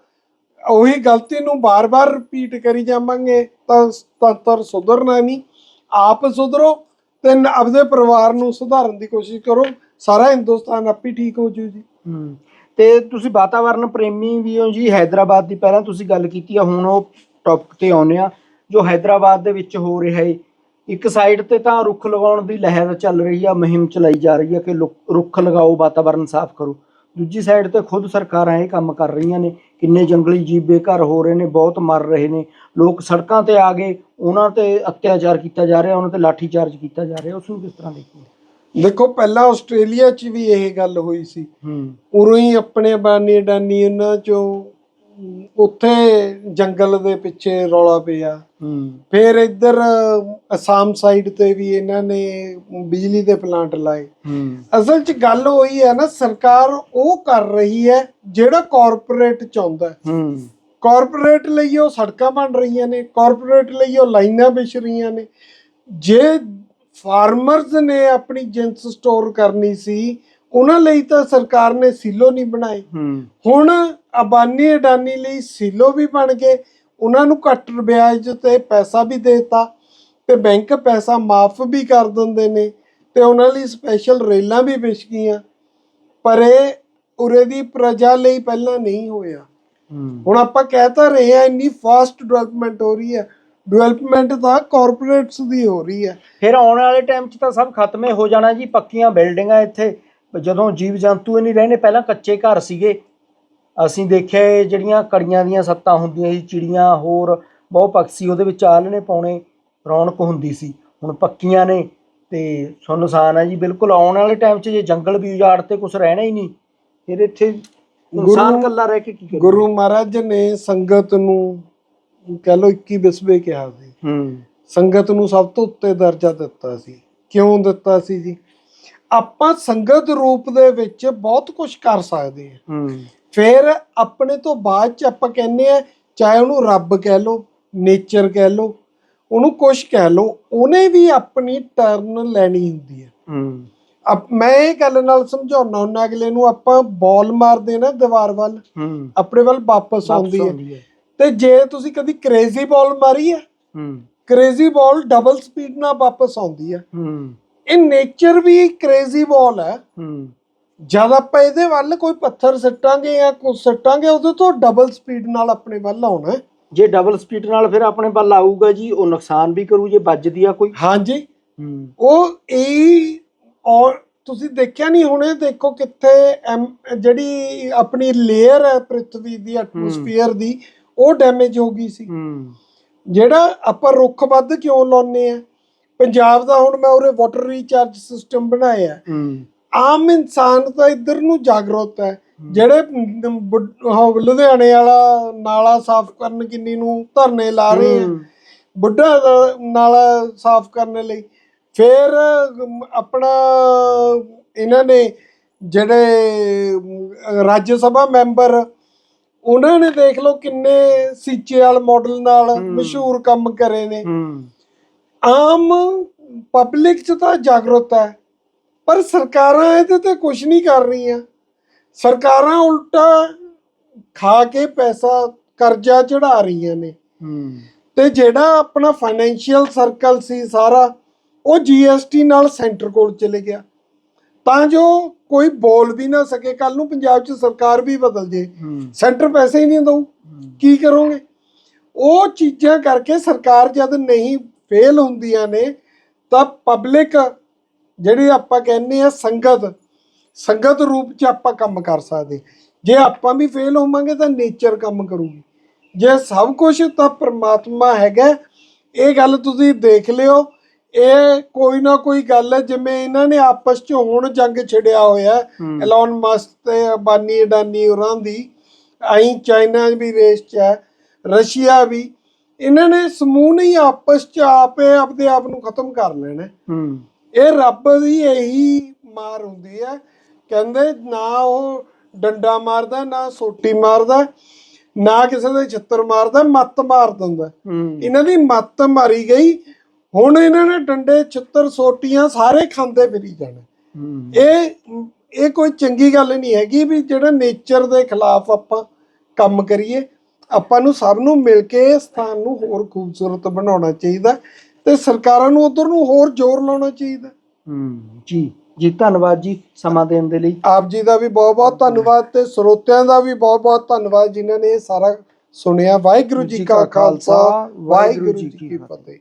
ਉਹੀ ਗਲਤੀ ਨੂੰ ਬਾਰ-ਬਾਰ ਰਿਪੀਟ ਕਰੀ ਜਾਵਾਂਗੇ, ਤਾਂ ਤੰਤਰ ਸੁਧਰਨਾ ਨਹੀਂ। ਆਪ ਸੁਧਰੋ ਤੇ ਆਪਦੇ ਪਰਿਵਾਰ ਨੂੰ ਸੁਧਾਰਨ ਦੀ ਕੋਸ਼ਿਸ਼ ਕਰੋ। ਸਾਰਾ ਹਿੰਦੁਸਤਾਨ ਆਪੇ ਠੀਕ ਹੋ ਜੂ ਜੀ। ਤੇ ਤੁਸੀਂ ਵਾਤਾਵਰਣ ਪ੍ਰੇਮੀ ਵੀ ਹੋ ਜੀ ਹైదరాబాద్ ਦੀ ਪਹਿਲਾਂ ਤੁਸੀਂ ਗੱਲ ਕੀਤੀ ਆ, ਹੁਣ ਉਹ ਟੌਪਿਕ ਤੇ ਆਉਨੇ ਆ। ਜੋ ਹైదరాబాద్ ਦੇ ਵਿੱਚ ਹੋ ਰਿਹਾ ਹੈ ਇੱਕ ਸਾਈਡ ਤੇ ਤਾਂ ਰੁੱਖ ਲਗਾਉਣ ਦੀ ਲਹਿਰ ਚੱਲ ਰਹੀ ਆ, ਮੁਹਿੰਮ ਚਲਾਈ ਜਾ ਰਹੀ ਆ ਕਿ ਰੁੱਖ ਲਗਾਓ ਵਾਤਾਵਰਣ ਸਾਫ਼ ਕਰੋ। ਦੂਜੀ ਸਾਈਡ ਤੇ ਖੁਦ ਸਰਕਾਰਾਂ ਇਹ ਕੰਮ ਕਰ ਰਹੀਆਂ ਨੇ ਕਿੰਨੇ ਜੰਗਲੀ ਜੀਵ ਬੇਘਰ ਹੋ ਰਹੇ ਨੇ ਬਹੁਤ ਮਰ ਰਹੇ ਨੇ ਲੋਕ ਸੜਕਾਂ ਤੇ ਆ ਗਏ ਉਹਨਾਂ ਤੇ ਅਤਿਆਚਾਰ ਕੀਤਾ ਜਾ ਰਿਹਾ ਉਹਨਾਂ ਤੇ ਲਾਠੀ ਚਾਰਜ ਕੀਤਾ ਜਾ ਰਿਹਾ ਉਸ ਨੂੰ ਕਿਸ ਤਰ੍ਹਾਂ ਦੇਖੀਏ ਦੇਖੋ ਪਹਿਲਾਂ ਆਸਟ੍ਰੇਲੀਆ 'ਚ ਵੀ ਇਹ ਗੱਲ ਹੋਈ ਸੀ। ਹੂੰ। ਉਰੋਂ ਹੀ ਆਪਣੇ ਬਾਨੀ ਡਾਨੀ ਉਹਨਾਂ ਚੋਂ ਉੱਥੇ ਜੰਗਲ ਦੇ ਪਿੱਛੇ ਰੌਲਾ ਪਿਆ। ਹੂੰ। ਫਿਰ ਇੱਧਰ ਅਸਾਮ ਸਾਈਡ ਤੇ ਵੀ ਇਹਨਾਂ ਨੇ ਬਿਜਲੀ ਦੇ ਪਲਾਂਟ ਲਾਏ। ਹੂੰ। ਅਸਲ 'ਚ ਗੱਲ ਹੋਈ ਹੈ ਨਾ ਸਰਕਾਰ ਉਹ ਕਰ ਰਹੀ ਹੈ ਜਿਹੜਾ ਕਾਰਪੋਰੇਟ ਚਾਹੁੰਦਾ। ਹੈ। ਹੂੰ ਕਾਰਪੋਰੇਟ ਲਈ ਉਹ ਸੜਕਾਂ ਬਣ ਰਹੀਆਂ ਨੇ ਕਾਰਪੋਰੇਟ ਲਈ ਉਹ ਲਾਈਨਾਂ ਵਿਛ ਰਹੀਆਂ ਨੇ। ਜੇ ਫਾਰਮਰਸ ਨੇ ਆਪਣੀ ਜਿੰਸ ਸਟੋਰ ਕਰਨੀ ਸੀ ਉਹਨਾਂ ਲਈ ਤਾਂ ਸਰਕਾਰ ਨੇ ਸਿਲੋ ਨਹੀਂ ਬਣਾਏ। ਹੁਣ ਅਬਾਨੀ ਅਡਾਨੀ ਲਈ ਸਿਲੋ ਵੀ ਬਣ ਗਏ। ਉਹਨਾਂ ਨੂੰ ਘੱਟ ਵਿਆਜ ਤੇ ਪੈਸਾ ਵੀ ਦੇਤਾ ਤੇ ਬੈਂਕ ਪੈਸਾ ਮਾਫ ਵੀ ਕਰ ਦਿੰਦੇ ਨੇ ਤੇ ਉਹਨਾਂ ਲਈ ਸਪੈਸ਼ਲ ਰੇਲਾਂ ਵੀ ਵਿਛ ਗਈਆਂ। ਪਰ ਇਹ ਉਰੇ ਦੀ ਪ੍ਰਜਾ ਲਈ ਪਹਿਲਾਂ ਨਹੀਂ ਹੋਇਆ। ਹੁਣ ਆਪਾਂ ਕਹਿ ਤਾਂ ਰਹੇ ਆ ਇੰਨੀ ਫਾਸਟ ਡਿਵੈਲਪਮੈਂਟ ਹੋ ਰਹੀ ਹੈ। ਡਿਵੈਲਪਮੈਂਟ ਤਾਂ ਕਾਰਪੋਰੇਟਸ ਦੀ ਹੋ ਰਹੀ ਹੈ। ਫਿਰ ਆਉਣ ਵਾਲੇ ਟਾਈਮ 'ਚ ਤਾਂ ਸਭ ਖਤਮੇ ਹੋ ਜਾਣਾ ਜੀ ਪੱਕੀਆਂ ਬਿਲਡਿੰਗਾਂ ਇੱਥੇ। ਜਦੋਂ ਜੀਵ ਜੰਤੂ ਹੀ ਨਹੀਂ ਰਹਿਣੇ ਪਹਿਲਾਂ ਕੱਚੇ ਘਰ ਸੀਗੇ। ਅਸੀਂ ਦੇਖਿਆ ਇਹ ਜਿਹੜੀਆਂ ਕੜੀਆਂ ਦੀਆਂ ਸੱਤਾਂ ਹੁੰਦੀਆਂ ਸੀ ਚਿੜੀਆਂ ਹੋਰ ਬਹੁਤ ਪੰਛੀ ਉਹਦੇ ਵਿੱਚ ਆਲਣੇ ਪਾਉਣੇ ਰੌਣਕ ਹੁੰਦੀ ਸੀ। ਹੁਣ ਪੱਕੀਆਂ ਨੇ ਤੇ ਸੁੰਨਸਾਨ ਹੈ ਜੀ ਬਿਲਕੁਲ ਆਉਣ ਵਾਲੇ ਟਾਈਮ 'ਚ ਜੇ ਜੰਗਲ ਵੀ ਉਜਾੜ ਤੇ ਕੁਝ ਰਹਿਣਾ ਹੀ ਨਹੀਂ ਫਿਰ ਇੱਥੇ ਇਨਸਾਨ ਇਕੱਲਾ ਰਹਿ ਕੇ ਕੀ ਕਰੇ ਗੁਰੂ ਮਹਾਰਾਜ ਨੇ ਸੰਗਤ ਨੂੰ ਕਹਿ ਲੋ 21 ਵਿਸਵੇ ਕਿਹਾ ਸੀ। ਹੂੰ। ਸੰਗਤ ਨੂੰ ਸਭ ਤੋਂ ਉੱਤੇ ਦਰਜਾ ਦਿੱਤਾ ਸੀ। ਕਿਉਂ ਦਿੱਤਾ ਸੀ ਜੀ? ਆਪਾਂ ਸੰਗਤ ਰੂਪ ਦੇ ਵਿੱਚ ਬਹੁਤ ਕੁਝ ਕਰ ਸਕਦੇ ਹਾਂ। ਹੂੰ। ਫਿਰ ਆਪਣੇ ਤੋਂ ਬਾਅਦ ਚ ਆਪਾਂ ਕਹਿੰਦੇ ਆ ਚਾਹੇ ਉਹਨੂੰ ਰੱਬ ਕਹਿ ਲੋ ਨੇਚਰ ਕਹਿ ਲੋ ਉਹਨੂੰ ਕੁਝ ਕਹਿ ਲੋ ਉਹਨੇ ਵੀ ਆਪਣੀ ਟਰਨ ਲੈਣੀ ਹੁੰਦੀ ਹੈ। ਹੂੰ। ਮੈਂ ਇਹ ਗੱਲ ਨਾਲ ਸਮਝਾਉਣਾ ਹੁੰਦਾ ਅਗਲੇ ਨੂੰ ਆਪਾਂ ਬਾਲ ਮਾਰਦੇ ਨਾ ਦੀਵਾਰ ਵੱਲ ਹੂੰ। ਆਪਣੇ ਵੱਲ ਵਾਪਸ ਆਉਂਦੀ ਹੈ। ਆਉਂਦੀ ਹੈ। ਤੇ ਜੇ ਤੁਸੀਂ ਕਦੀ ਕ੍ਰੇਜ਼ੀ ਬਾਲ ਮਾਰੀ ਹੈ ਹੂੰ। ਕ੍ਰੇਜ਼ੀ ਬਾਲ ਡਬਲ ਸਪੀਡ ਨਾਲ ਵਾਪਸ ਆਉਂਦੀ ਹੈ। ਹੂੰ। ਇਹ ਨੇਚਰ ਵੀ ਕ੍ਰੇਜ਼ੀ ਬਾਲ ਹੈ। ਹੂੰ। ਜਦ ਆਪਾਂ ਇਹਦੇ ਵੱਲ ਕੋਈ ਪੱਥਰ ਸੱਟਾਂਗੇ ਜਾਂ ਕੁਝ ਸੱਟਾਂਗੇ ਉਹਦੇ ਤੋਂ ਡਬਲ ਸਪੀਡ ਨਾਲ ਆਪਣੇ ਵੱਲ ਆਉਣਾ ਹੈ। ਜੇ ਡਬਲ ਸਪੀਡ ਨਾਲ ਫਿਰ ਆਪਣੇ ਵੱਲ ਆਊਗਾ ਜੀ ਉਹ ਨੁਕਸਾਨ ਵੀ ਕਰੂ ਜੇ ਵੱਜਦੀ ਆ ਕੋਈ। ਹਾਂਜੀ। ਹੂੰ। ਉਹ ਇਹ ਔਰ ਤੁਸੀਂ ਦੇਖਿਆ ਨਹੀਂ ਹੁਣੇ ਦੇਖੋ ਕਿੱਥੇ ਐਮ- ਜਿਹੜੀ ਆਪਣੀ ਲੇਅਰ ਹੈ ਪ੍ਰithvi ਦੀ ਐਟਮੋਸਫੀਅਰ ਦੀ ਉਹ ਡੈਮੇਜ ਹੋ ਗਈ ਸੀ। ਹੂੰ। ਜਿਹੜਾ ਆਪਾਂ ਰੁੱਖ ਵੱਧ ਕਿਉਂ ਲਾਉਨੇ ਆ ਪੰਜਾਬ ਦਾ ਹੁਣ ਮੈਂ ਉਰੇ ਵਾਟਰ ਰੀਚਾਰਜ ਸਿਸਟਮ ਬਣਾਇਆ ਹੂੰ। ਆਮ ਇਨਸਾਨ ਤਾਂ ਇੱਧਰ ਨੂੰ ਜਾਗਰੂਕ ਹੈ। ਜਿਹੜੇ ਲੁਧਿਆਣੇ ਵਾਲਾ ਨਾਲਾ ਸਾਫ਼ ਕਰਨ ਕਿੰਨੀ ਨੂੰ ਧਰਨੇ ਲਾ ਰਹੇ ਆ। ਬੁੱਢਾ ਨਾਲਾ ਸਾਫ਼ ਕਰਨ ਲਈ ਫਿਰ ਆਪਣਾ ਇਹਨਾਂ ਨੇ ਜਿਹੜੇ ਰਾਜ ਸਭਾ ਮੈਂਬਰ ਉਹਨਾਂ ਨੇ ਦੇਖ ਲਓ ਕਿੰਨੇ ਸੀਚੇ ਵਾਲ ਮਾਡਲ ਨਾਲ। ਮਸ਼ਹੂਰ ਕੰਮ ਕਰੇ ਨੇ। ਆਮ ਪਬਲਿਕ ਚ ਤਾਂ ਜਾਗਰੂਕ ਹੈ ਪਰ ਸਰਕਾਰਾਂ ਇਹਦੇ ਤੇ ਕੁਝ ਨਹੀਂ ਕਰ ਰਹੀਆਂ। ਸਰਕਾਰਾਂ ਉਲਟਾ ਖਾ ਕੇ ਪੈਸਾ ਕਰਜ਼ਾ ਚੜਾ ਰਹੀਆਂ ਨੇ। ਤੇ ਜਿਹੜਾ ਆਪਣਾ ਫਾਈਨੈਂਸ਼ੀਅਲ ਸਰਕਲ ਸੀ ਸਾਰਾ ਉਹ ਜੀਐਸਟੀ ਨਾਲ ਸੈਂਟਰ ਕੋਲ ਚਲੇ ਗਿਆ। ਤਾਂ ਜੋ ਕੋਈ ਬੋਲ ਵੀ ਨਾ ਸਕੇ ਕੱਲ ਨੂੰ ਪੰਜਾਬ 'ਚ ਸਰਕਾਰ ਵੀ ਬਦਲ ਜੇ। ਸੈਂਟਰ ਪੈਸੇ ਹੀ ਨਹੀਂ ਦਊ। ਕੀ ਕਰੋਗੇ? ਉਹ ਚੀਜ਼ਾਂ ਕਰਕੇ ਸਰਕਾਰ ਜਦ ਨਹੀਂ ਫੇਲ ਹੁੰਦੀਆਂ ਨੇ ਤਾਂ ਪਬਲਿਕ ਜਿਹੜੀ ਆਪਾਂ ਕਹਿੰਦੇ ਆ ਸੰਗਤ ਸੰਗਤ ਰੂਪ 'ਚ ਆਪਾਂ ਕੰਮ ਕਰ ਸਕਦੇ। ਜੇ ਆਪਾਂ ਵੀ ਫੇਲ ਹੋਵਾਂਗੇ ਤਾਂ ਨੇਚਰ ਕੰਮ ਕਰੂਗੀ। ਜੇ ਸਭ ਕੁਝ ਤਾਂ ਪ੍ਰਮਾਤਮਾ ਹੈਗਾ ਇਹ ਗੱਲ ਤੁਸੀਂ ਦੇਖ ਲਿਓ। ਇਹ ਕੋਈ ਨਾ ਕੋਈ ਗੱਲ ਹੈ ਜਿਵੇਂ ਇਹਨਾਂ ਨੇ ਆਪਸ 'ਚ ਹੁਣ ਜੰਗ ਛਿੜਿਆ ਹੋਇਆ। ਐਲਨ ਮਸਕ ਤੇ ਅਬਾਨੀ ਅਡਾਨੀ ਹੋਰਾਂ ਦੀ ਆਈ ਚਾਈਨਾ ਵੀ ਰੇਸ 'ਚ ਹੈ ਰਸ਼ੀਆ ਵੀ। ਇਹਨਾਂ ਨੇ ਸਮੂਹ ਨਹੀਂ ਆਪਸ 'ਚ ਆਪੇ ਆਪਦੇ ਆਪ ਨੂੰ ਖਤਮ ਕਰ ਲੈਣਾ। ਹੈ। ਇਹ ਰੱਬ ਦੀ ਇਹੀ ਮਾਰ ਹੁੰਦੀ ਹੈ ਕਹਿੰਦੇ ਨਾ ਉਹ ਡੰਡਾ ਮਾਰਦਾ ਨਾ ਸੋਟੀ ਮਾਰਦਾ ਨਾ ਕਿਸੇ ਦੇ ਛਿੱਤਰ ਮਾਰਦਾ ਮੱਤ ਮਾਰ ਦਿੰਦਾ। ਇਹਨਾਂ ਦੀ ਮੱਤ ਮਾਰੀ ਗਈ। ਹੁਣ ਇਹਨਾਂ ਨੇ ਡੰਡੇ ਛਿੱਤਰ ਸੋਟੀਆਂ ਸਾਰੇ ਖਾਂਦੇ ਫਿਰੀ ਜਾਣਾ। ਇਹ ਇਹ ਕੋਈ ਚੰਗੀ ਗੱਲ ਨਹੀਂ ਹੈਗੀ ਵੀ ਜਿਹੜਾ ਨੇਚਰ ਦੇ ਖਿਲਾਫ ਆਪਾਂ ਕੰਮ ਕਰੀਏ। ਆਪਾਂ ਨੂੰ ਸਭ ਨੂੰ ਮਿਲ ਕੇ ਸਥਾਨ ਨੂੰ ਹੋਰ ਖੂਬਸੂਰਤ ਬਣਾਉਣਾ ਚਾਹੀਦਾ ਤੇ ਸਰਕਾਰਾਂ ਨੂੰ ਉਧਰ ਨੂੰ ਹੋਰ ਜ਼ੋਰ ਲਾਉਣਾ ਚਾਹੀਦਾ ਹੂੰ। ਜੀ ਜੀ ਧੰਨਵਾਦ ਜੀ ਸਮਾਂ ਦੇਣ ਦੇ ਲਈ। ਆਪ ਜੀ ਦਾ ਵੀ ਬਹੁਤ ਬਹੁਤ ਧੰਨਵਾਦ ਤੇ ਸਰੋਤਿਆਂ ਦਾ ਵੀ ਬਹੁਤ ਬਹੁਤ ਧੰਨਵਾਦ ਜਿਨ੍ਹਾਂ ਨੇ ਇਹ ਸਾਰਾ ਸੁਣਿਆ। ਵਾਹਿਗੁਰੂ ਜੀ ਕਾ ਖਾਲਸਾ ਵਾਹਿਗੁਰੂ ਜੀ ਕੀ ਫਤਿਹ।